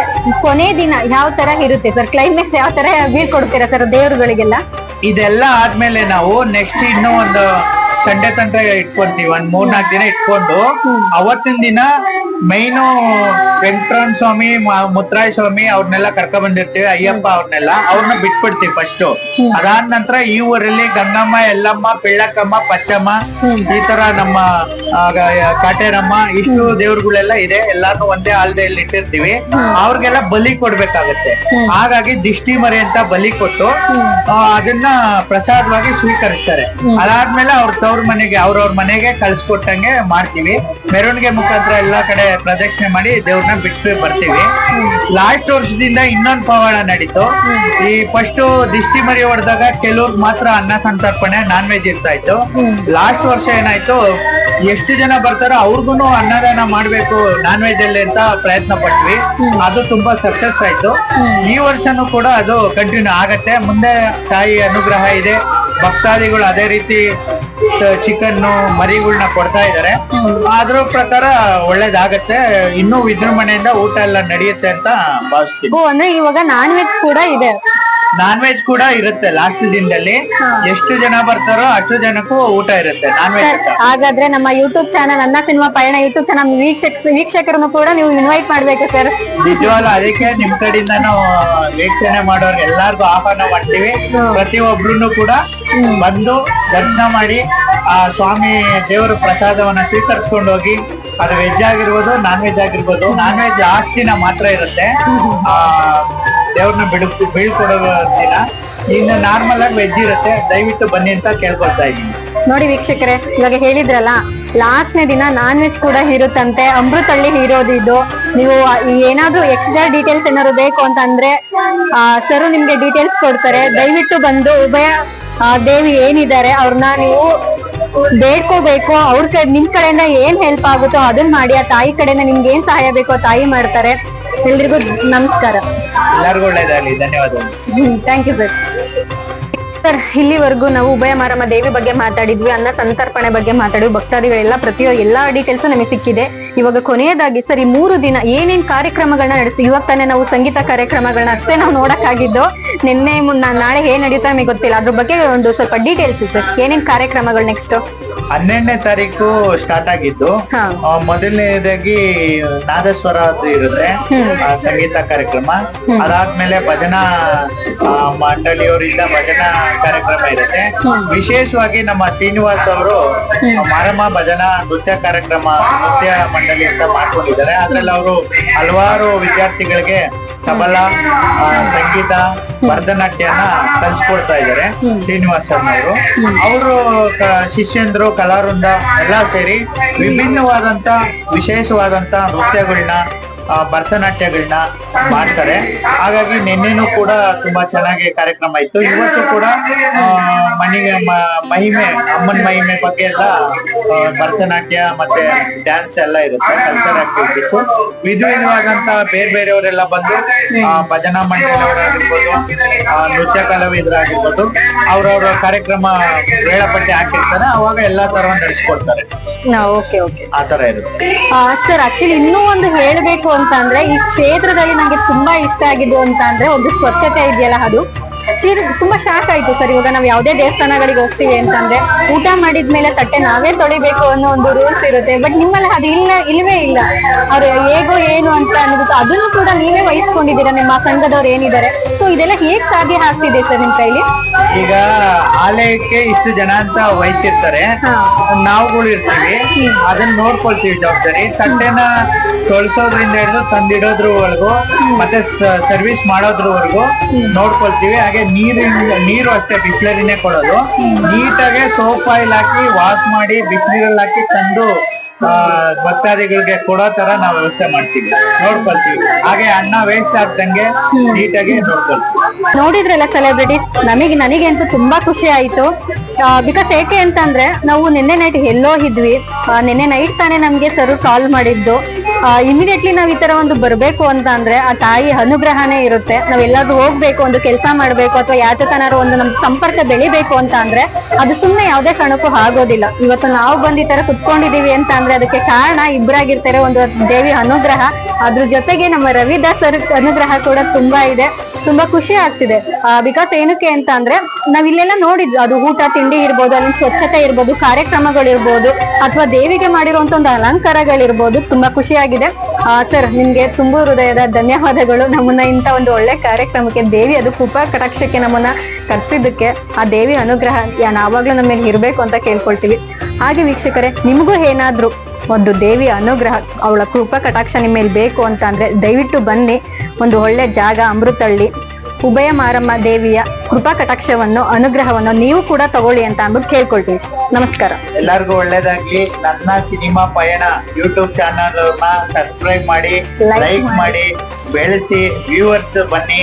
ಕೊನೆ ದಿನ ಯಾವ ತರ ಇರುತ್ತೆ ಸರ್? ಕ್ಲೈಮ್ಯಾಕ್ಸ್ ಯಾವ ತರ ಬೀಳ್ಕೊಡ್ತೀರಾ ಸರ್ ದೇವರುಗಳಿಗೆಲ್ಲ? ಇದೆಲ್ಲ ಆದ್ಮೇಲೆ ನಾವು ನೆಕ್ಸ್ಟ್ ಇನ್ನೂ ಒಂದು ಸಂಡೆ ತನಕ ಇಟ್ಕೊಂತೀವಿ ಒಂದ್ ಮೂರ್ನಾಲ್ಕು ದಿನ ಇಟ್ಕೊಂಡು ಅವತ್ತಿನ ದಿನ ಮೈನು ವೆಂಕಟರಮಣ ಸ್ವಾಮಿ ಮುತ್ತರಾಯ ಸ್ವಾಮಿ ಅವ್ರನ್ನೆಲ್ಲ ಕರ್ಕೊಂಡ್ ಬಂದಿರ್ತೀವಿ ಅಯ್ಯಪ್ಪ ಅವ್ರನ್ನೆಲ್ಲ. ಅವ್ರನ್ನ ಬಿಟ್ಬಿಡ್ತೀವಿ ಫಸ್ಟ್ ಅದಾದ ನಂತರ ಈ ಊರಲ್ಲಿ ಗಂಗಮ್ಮ ಎಲ್ಲಮ್ಮ ಪಿಳ್ಳಕ್ಕಮ್ಮ ಪಚ್ಚಮ್ಮ ಈ ತರ ನಮ್ಮ ಕಾಟೇರಮ್ಮ ಇಷ್ಟು ದೇವ್ರುಗಳೆಲ್ಲ ಇದೆ. ಎಲ್ಲಾನು ಒಂದೇ ಆಲ್ದೆಯಲ್ಲಿ ಇಟ್ಟಿರ್ತೀವಿ. ಅವ್ರಿಗೆಲ್ಲ ಬಲಿ ಕೊಡ್ಬೇಕಾಗತ್ತೆ. ಹಾಗಾಗಿ ದಿಷ್ಟಿ ಮರಿ ಅಂತ ಬಲಿ ಕೊಟ್ಟು ಅದನ್ನ ಪ್ರಸಾದವಾಗಿ ಸ್ವೀಕರಿಸ್ತಾರೆ. ಅದಾದ್ಮೇಲೆ ಅವ್ರ ತವ್ರ ಮನೆಗೆ, ಅವ್ರವ್ರ ಮನೆಗೆ ಕಳ್ಸಿಕೊಟ್ಟಂಗೆ ಮಾಡ್ತೀವಿ. ಮೆರವಣಿಗೆ ಮುಖಾಂತರ ಎಲ್ಲಾ ಕಡೆ ಪ್ರದಕ್ಷಿಣೆ ಮಾಡಿ ದೇವ್ರನ್ನ ಬಿಟ್ಟು ಬರ್ತೀವಿ. ಲಾಸ್ಟ್ ವರ್ಷದಿಂದ ಇನ್ನೊಂದು ಪವಾಡ ನಡೀತು. ಈ ಫಸ್ಟ್ ದಿಷ್ಟಿ ಮರಿ ಹೊಡೆದಾಗ ಕೆಲವ್ರು ಮಾತ್ರ ಅನ್ನ ಸಂತರ್ಪಣೆ ನಾನ್ ವೆಜ್ ಇರ್ತಾ ಇತ್ತು ಲಾಸ್ಟ್ ವರ್ಷ ಏನಾಯ್ತು, ಎಷ್ಟು ಜನ ಬರ್ತಾರೋ ಅವ್ರಿಗೂ ಅನ್ನದಾನ ಮಾಡ್ಬೇಕು ನಾನ್ ವೆಜ್ ಅಲ್ಲಿ ಅಂತ ಪ್ರಯತ್ನ ಪಟ್ವಿ. ಅದು ತುಂಬಾ ಸಕ್ಸಸ್ ಆಯ್ತು. ಈ ವರ್ಷನೂ ಕೂಡ ಅದು ಕಂಟಿನ್ಯೂ ಆಗತ್ತೆ. ಮುಂದೆ ತಾಯಿ ಅನುಗ್ರಹ ಇದೆ. ಭಕ್ತಾದಿಗಳು ಅದೇ ರೀತಿ ಚಿಕನ್ ಮರಿಗಳನ್ನ ಕೊಡ್ತಾ ಇದಾರೆ. ಅದ್ರ ಪ್ರಕಾರ ಒಳ್ಳೇದಾಗತ್ತೆ. ಇನ್ನೂ ವಿಜೃಂಭಣೆಯಿಂದ ಊಟ ಎಲ್ಲ ನಡೆಯುತ್ತೆ ಅಂತ ಭಾವಿಸ್ತೀನಿ. ಓ, ಅಂದ್ರೆ ಇವಾಗ ನಾನ್ ವೆಜ್ ಕೂಡ ಇದೆ. ನಾನ್ ವೆಜ್ ಕೂಡ ಇರುತ್ತೆ ಲಾಸ್ಟ್ ದಿನದಲ್ಲಿ. ಎಷ್ಟು ಜನ ಬರ್ತಾರೋ ಅಷ್ಟು ಜನಕ್ಕೂ ಊಟ ಇರುತ್ತೆ ನಾನ್ ವೆಜ್ ಹಾಗಾದ್ರೆ ನಮ್ಮ ಯೂಟ್ಯೂಬ್ ಚಾನಲ್ ಅನ್ನ ಸಿನಿಮಾ ಪಯಣ ಯೂಟ್ಯೂಬ್ ಚಾನಲ್ ವೀಕ್ಷಕ ವೀಕ್ಷಕರನ್ನು ಕೂಡ ನೀವು ಇನ್ವೈಟ್ ಮಾಡ್ಬೇಕು ಸರ್ ನಿಜವಾಗ್ಲೂ ಅದಕ್ಕೆ ನಿಮ್ ಕಡೆಯಿಂದ ನಾವು ವೀಕ್ಷಣೆ ಮಾಡೋರ್ಗೆ ಎಲ್ಲಾರ್ಗು ಆಹ್ವಾನ ಮಾಡ್ತೀವಿ. ಪ್ರತಿಯೊಬ್ರು ಕೂಡ ಬಂದು ದರ್ಶನ ಮಾಡಿ ಆ ಸ್ವಾಮಿ ದೇವರ ಪ್ರಸಾದವನ್ನ ಸ್ವೀಕರಿಸ್ಕೊಂಡು ಹೋಗಿ ಅದು ವೆಜ್ ಆಗಿರ್ಬೋದು ನಾನ್ ವೆಜ್ ಆಗಿರ್ಬೋದು ನಾನ್ ವೆಜ್ ಜಾಸ್ತಿ ಮಾತ್ರ ಇರುತ್ತೆ. ಆ ದೇವ್ರನ್ನ ಬಿಡು ಬೀಳ್ಕೊಡೋ ದಿನ. ಇನ್ನು ನಾರ್ಮಲ್ ಆಗಿ ವೆಜ್ ಇರುತ್ತೆ. ದಯವಿಟ್ಟು ಬನ್ನಿ ಅಂತ ಕೇಳ್ಕೊಳ್ತಾ ಇದ್ದೀನಿ. ನೋಡಿ ವೀಕ್ಷಕರೇ, ಇವಾಗ ಹೇಳಿದ್ರಲ್ಲ ಲಾಸ್ಟ್ನೇ ದಿನ ನಾನ್ ವೆಜ್ ಕೂಡ ಇರುತ್ತಂತೆ. ಅಮೃತಹಳ್ಳಿ ಇರೋದು ಇದು. ನೀವು ಏನಾದ್ರೂ ಎಕ್ಸ್ಟ್ರಾ ಡೀಟೇಲ್ಸ್ ಏನಾದ್ರು ಬೇಕು ಅಂತ ಅಂದ್ರೆ ಸರ್ ನಿಮ್ಗೆ ಡೀಟೇಲ್ಸ್ ಕೊಡ್ತಾರೆ. ದಯವಿಟ್ಟು ಬಂದು ಉಭಯ ದೇವಿ ಏನಿದ್ದಾರೆ, ಅವ್ರನ್ನ ನೀವು ಬೇಡ್ಕೋಬೇಕು. ಅವ್ರ ಕಡೆ, ನಿಮ್ ಕಡೆಯಿಂದ ಏನ್ ಹೆಲ್ಪ್ ಆಗುತ್ತೋ ಅದನ್ನ ಮಾಡಿ, ಆ ತಾಯಿ ಕಡೆಯಿಂದ ನಿಮ್ಗೆ ಏನ್ ಸಹಾಯ ಬೇಕೋ ತಾಯಿ ಮಾಡ್ತಾರೆ. ಎಲ್ರಿಗೂ ನಮಸ್ಕಾರ. ಎಲ್ಲರಿಗೂ ಒಳ್ಳೇದಾಗಲಿ ಧನ್ಯವಾದಗಳು. ಥ್ಯಾಂಕ್ ಯು ಸರ್ ಸರ್ ಇಲ್ಲಿವರೆಗೂ ನಾವು ಉಭಯ ಮಾರಮ್ಮ ದೇವಿ ಬಗ್ಗೆ ಮಾತಾಡಿದ್ವಿ ಅನ್ನ ಸಂತರ್ಪಣೆ ಬಗ್ಗೆ ಮಾತಾಡಿದ್ವಿ ಭಕ್ತಾದಿಗಳೆಲ್ಲ ಪ್ರತಿಯೋ ಎಲ್ಲಾ ಡೀಟೇಲ್ಸ್ ನಮಗೆ ಸಿಕ್ಕಿದೆ. ಇವಾಗ ಕೊನೆಯದಾಗಿ ಸರ್ ಈ ಮೂರು ದಿನ ಏನೇನ್ ಕಾರ್ಯಕ್ರಮಗಳನ್ನ ನಡೆಸಿ ಇವಾಗ ತಾನೇ ನಾವು ಸಂಗೀತ ಕಾರ್ಯಕ್ರಮಗಳನ್ನ ಅಷ್ಟೇ ನಾವು ನೋಡಕ್ಕಾಗಿದ್ದು ನಿನ್ನೆ ಮುನ್ನ ನಾಳೆ ಏನ್ ನಡೀತಾ ನಮಗೆ ಗೊತ್ತಿಲ್ಲ. ಅದ್ರ ಬಗ್ಗೆ ಒಂದು ಸ್ವಲ್ಪ ಡೀಟೇಲ್ಸ್ ಸರ್ ಏನೇನ್ ಕಾರ್ಯಕ್ರಮಗಳು ನೆಕ್ಸ್ಟ್ ಹನ್ನೆರಡನೇ ತಾರೀಕು ಸ್ಟಾರ್ಟ್ ಆಗಿದ್ದು ಮೊದಲನೇದಾಗಿ ನಾದಸ್ವರ ಇರುತ್ತೆ ಸಂಗೀತ ಕಾರ್ಯಕ್ರಮ. ಅದಾದ್ಮೇಲೆ ಭಜನಾ ಮಂಡಳಿಯವರಿಂದ ಭಜನಾ ಕಾರ್ಯಕ್ರಮ ಇರುತ್ತೆ. ವಿಶೇಷವಾಗಿ ನಮ್ಮ ಶ್ರೀನಿವಾಸ್ ಅವರು ಮಾರಮ್ಮ ಭಜನಾ ನೃತ್ಯ ಕಾರ್ಯಕ್ರಮ ನೃತ್ಯ ಮಂಡಳಿ ಅಂತ ಮಾಡ್ಕೊಂಡಿದ್ದಾರೆ. ಅದ್ರಲ್ಲಿ ಅವರು ಹಲವಾರು ವಿದ್ಯಾರ್ಥಿಗಳಿಗೆ ತಬಲ ಸಂಗೀತ ಭರತನಾಟ್ಯನ ಕಲಿಸ್ಕೊಡ್ತಾ ಇದ್ದಾರೆ ಶ್ರೀನಿವಾಸ್ ಅವರು ಅವರು ಶಿಷ್ಯಂದ್ರು ಕಲಾವೃಂದ ಎಲ್ಲಾ ಸೇರಿ ವಿಭಿನ್ನವಾದಂತ ವಿಶೇಷವಾದಂತ ನೃತ್ಯಗಳನ್ನ ಭರತನಾಟ್ಯಗಳನ್ನ ಮಾಡ್ತಾರೆ. ಹಾಗಾಗಿ ನಿನ್ನೆನೂ ಕೂಡ ತುಂಬಾ ಚೆನ್ನಾಗಿ ಕಾರ್ಯಕ್ರಮ ಇತ್ತು. ಇವತ್ತು ಕೂಡ ಮಣಿಗೆ ಮಹಿಮೆ ಅಮ್ಮನ ಮಹಿಮೆ ಬಗ್ಗೆ ಎಲ್ಲ ಭರತನಾಟ್ಯ ಮತ್ತೆ ಡ್ಯಾನ್ಸ್ ಎಲ್ಲ ಇರುತ್ತೆ ಕಲ್ಚರ್ ಆಕ್ಟಿವಿಟೀಸ್ ವಿಧ ವಿಧವಾದಂತ ಬೇರೆ ಬೇರೆಯವರೆಲ್ಲ ಬಂದು ಆ, ಭಜನಾ ಮಂಡಳಿಯವರಾಗಿರ್ಬೋದು ಆ, ನೃತ್ಯ ಕಲಾವಿದರಾಗಿರ್ಬೋದು ಅವ್ರವ್ರ ಕಾರ್ಯಕ್ರಮ ವೇಳಾಪಟ್ಟಿ ಹಾಕಿರ್ತಾರೆ. ಅವಾಗ ಎಲ್ಲಾ ತರ ನಡೆಸ್ಕೊಡ್ತಾರೆ. Okay okay. ಆ ತರ ಇರುತ್ತೆ. ಸರ್ ಆಕ್ಚುಲಿ ಇನ್ನೂ ಒಂದು ಹೇಳ್ಬೇಕು ಅಂತ ಅಂದ್ರೆ ಈ ಕ್ಷೇತ್ರದಲ್ಲಿ ನಂಗೆ ತುಂಬಾ ಇಷ್ಟ ಆಗಿದ್ದು ಅಂತ ಅಂದ್ರೆ ಒಂದು ಸ್ವಚ್ಛತೆ ಇದೆಯಲ್ಲ ಅದು. ಸೀರಿ ತುಂಬಾ ಶಾಕ್ ಆಯ್ತು ಸರ್ ಇವಾಗ ನಾವ್ ಯಾವ್ದೇ ದೇವಸ್ಥಾನಗಳಿಗೆ ಹೋಗ್ತೀವಿ ಅಂತಂದ್ರೆ ಊಟ ಮಾಡಿದ್ಮೇಲೆ ತಟ್ಟೆ ನಾವೇ ತೊಳಿಬೇಕು ಅನ್ನೋ ಒಂದು ರೂಲ್ಸ್ ಇರುತ್ತೆ. ಬಟ್ ನಿಮ್ಮಲ್ಲಿ ಅದು ಇಲ್ಲ ಇಲ್ವೇ ಇಲ್ಲ. ಅವ್ರು ಹೇಗೋ ಏನು ಅಂತ ಅನ್ಬಿಟ್ಟು ಅದನ್ನು ಕೂಡ ನೀವೇ ವಹಿಸ್ಕೊಂಡಿದ್ದೀರಾ ನಿಮ್ಮ ಸಂಘದವ್ರು ಏನಿದ್ದಾರೆ? ಸೊ ಇದೆಲ್ಲ ಹೇಗ್ ಸಾಧ್ಯ ಆಗ್ತಿದೆ ಸರ್ ನಿಮ್ ಕೈಲಿ? ಈಗ ಆಲಯಕ್ಕೆ ಇಷ್ಟು ಜನ ಅಂತ ವಹಿಸಿರ್ತಾರೆ. ನಾವುಗಳು ಇರ್ತೀವಿ. ಅದನ್ನ ನೋಡ್ಕೊಳ್ತೀವಿ ಜವಾಬ್ದಾರಿ. ತಟ್ಟೆನ ತೊಳ್ಸೋದ್ರಿಂದ ಹಿಡಿದು ತಂದಿಡೋದ್ರವರೆಗೂ ಮತ್ತೆ ಸರ್ವಿಸ್ ಮಾಡೋದ್ರವರೆಗೂ ನೋಡ್ಕೊಳ್ತೀವಿ. ಹಾಗೆ ನೀರು ನೀರು ಅಷ್ಟೇ ಬಿಸ್ಲರಿನೇ ಕೊಡೋದು. ನೀಟಾಗೆ ಸೋಪ್ ಆಯಿಲ್ ಹಾಕಿ ವಾಶ್ ಮಾಡಿ ಬಿಸಿನೀರಲ್ಲಿ ಹಾಕಿ ತಂದು ಭಕ್ತಾದಿಗಳಿಗೆ ಕೊಡೋ ತರ ನಾವು ವ್ಯವಸ್ಥೆ ಮಾಡ್ತೀವಿ. ನೋಡ್ಕೊಳ್ತೀವಿ. ಹಾಗೆ ಅನ್ನ ವೇಸ್ಟ್ ಆಗ್ದಂಗೆ ನೀಟಾಗಿ ನೋಡ್ಕೊಳ್ತೀವಿ. ನೋಡಿದ್ರಲ್ಲ ಸೆಲೆಬ್ರಿಟಿ ನಮಗೆ ನನಗೆ ಅಂತೂ ತುಂಬಾ ಖುಷಿ ಆಯ್ತು. ಬಿಕಾಸ್ ಏಕೆ ಅಂತಂದ್ರೆ ನಾವು ನಿನ್ನೆ ನೈಟ್ ಎಲ್ಲೋ ಇದ್ವಿ. ನಿನ್ನೆ ನೈಟ್ ತಾನೇ ನಮ್ಗೆ ಸರ್ ಕಾಲ್ ಮಾಡಿದ್ದು. ಇಮಿಡಿಯೇಟ್ಲಿ ನಾವ್ ಈ ತರ ಒಂದು ಬರ್ಬೇಕು ಅಂತ ಅಂದ್ರೆ ಆ ತಾಯಿ ಅನುಗ್ರಹನೇ ಇರುತ್ತೆ. ನಾವ್ ಎಲ್ಲಾದ್ರೂ ಹೋಗ್ಬೇಕು, ಒಂದು ಕೆಲಸ ಮಾಡ್ಬೇಕು ಅಥವಾ ಯಾಚಕನಾರು ಒಂದು ನಮ್ ಸಂಪರ್ಕ ಬೆಳಿಬೇಕು ಅಂತ ಅಂದ್ರೆ ಅದು ಸುಮ್ನೆ ಯಾವ್ದೇ ಕಾರಣಕ್ಕೂ ಆಗೋದಿಲ್ಲ. ಇವತ್ತು ನಾವು ಬಂದ್ ಈ ತರ ಕುತ್ಕೊಂಡಿದೀವಿ ಅಂತ ಅಂದ್ರೆ ಅದಕ್ಕೆ ಕಾರಣ ಇಬ್ಬರಾಗಿರ್ತಾರೆ ಒಂದು ದೇವಿ ಅನುಗ್ರಹ. ಅದ್ರ ಜೊತೆಗೆ ನಮ್ಮ ರವಿದಾಸ್ ಸರ್ ಅನುಗ್ರಹ ಕೂಡ ತುಂಬಾ ಇದೆ. ತುಂಬಾ ಖುಷಿ ಆಗ್ತಿದೆ. ಬಿಕಾಸ್ ಏನಕ್ಕೆ ಅಂತ ಅಂದ್ರೆ ನಾವ್ ಇಲ್ಲೆಲ್ಲ ನೋಡಿದ್ವಿ. ಅದು ಊಟ, ತಿಂಡಿ ಇರ್ಬೋದು ಅಲ್ಲಿ ಸ್ವಚ್ಛತೆ ಇರ್ಬೋದು, ಕಾರ್ಯಕ್ರಮಗಳಿರ್ಬೋದು, ಅಥವಾ ದೇವಿಗೆ ಮಾಡಿರುವಂತ ಒಂದು ಅಲಂಕಾರಗಳಿರ್ಬೋದು. ತುಂಬಾ ಖುಷಿಯಾಗಿದೆ. ಸರ್ ನಿಮ್ಗೆ ತುಂಬಾ ಹೃದಯದ ಧನ್ಯವಾದಗಳು. ನಮ್ಮನ್ನ ಇಂತ ಒಂದು ಒಳ್ಳೆ ಕಾರ್ಯಕ್ರಮಕ್ಕೆ ದೇವಿ ಅದು ಕೃಪಾ ಕಟಾಕ್ಷಕ್ಕೆ ನಮ್ಮನ್ನ ಕರ್ಸಿದ್ದಕ್ಕೆ ಆ ದೇವಿ ಅನುಗ್ರಹ ಯಾವಾಗ್ಲೂ ನಮ್ಮ ಮೇಲೆ ಇರ್ಬೇಕು ಅಂತ ಕೇಳ್ಕೊಳ್ತೀವಿ. ಹಾಗೆ ವೀಕ್ಷಕರೇ, ನಿಮಗೂ ಏನಾದ್ರೂ ಒಂದು ದೇವಿಯ ಅನುಗ್ರಹ, ಅವಳ ಕೃಪಾ ಕಟಾಕ್ಷ ನಿಮ್ಮ ಮೇಲೆ ಬೇಕು ಅಂತ ಅಂದ್ರೆ ದಯವಿಟ್ಟು ಬನ್ನಿ. ಒಂದು ಒಳ್ಳೆ ಜಾಗ, ಅಮೃತಹಳ್ಳಿ. ಉಭಯ ಮಾರಮ್ಮ ದೇವಿಯ ಕೃಪಾ ಕಟಾಕ್ಷವನ್ನು ಅನುಗ್ರಹವನ್ನು ನೀವು ಕೂಡ ತಗೊಳ್ಳಿ ಅಂತ ಅಂದ್ಬಿಟ್ಟು ಕೇಳ್ಕೊಳ್ತೀವಿ. ನಮಸ್ಕಾರ. ಎಲ್ಲರಿಗೂ ಒಳ್ಳೇದಾಗ್ಲಿ. ನನ್ನ ಸಿನಿಮಾ ಪಯಣ ಯೂಟ್ಯೂಬ್ ಚಾನಲ್ ಸಬ್ಸ್ಕ್ರೈಬ್ ಮಾಡಿ ಲೈಕ್ ಮಾಡಿ. ಬೆಳೆಸಿ ವ್ಯೂವರ್ಸ್ ಬನ್ನಿ.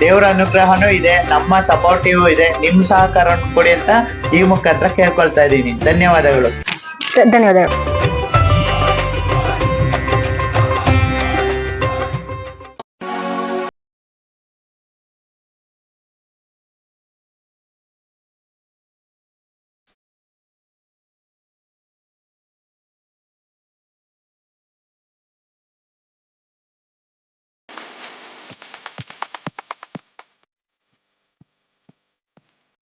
ದೇವರ ಅನುಗ್ರಹನೂ ಇದೆ ನಮ್ಮ ಸಪೋರ್ಟಿವ್ ಇದೆ. ನಿಮ್ ಸಹಕಾರ ಕೊಡಿ ಅಂತ ಈ ಮುಖಾಂತರ ಕೇಳ್ಕೊಳ್ತಾ ಇದ್ದೀನಿ. ಧನ್ಯವಾದಗಳು. ಧನ್ಯವಾದಗಳು.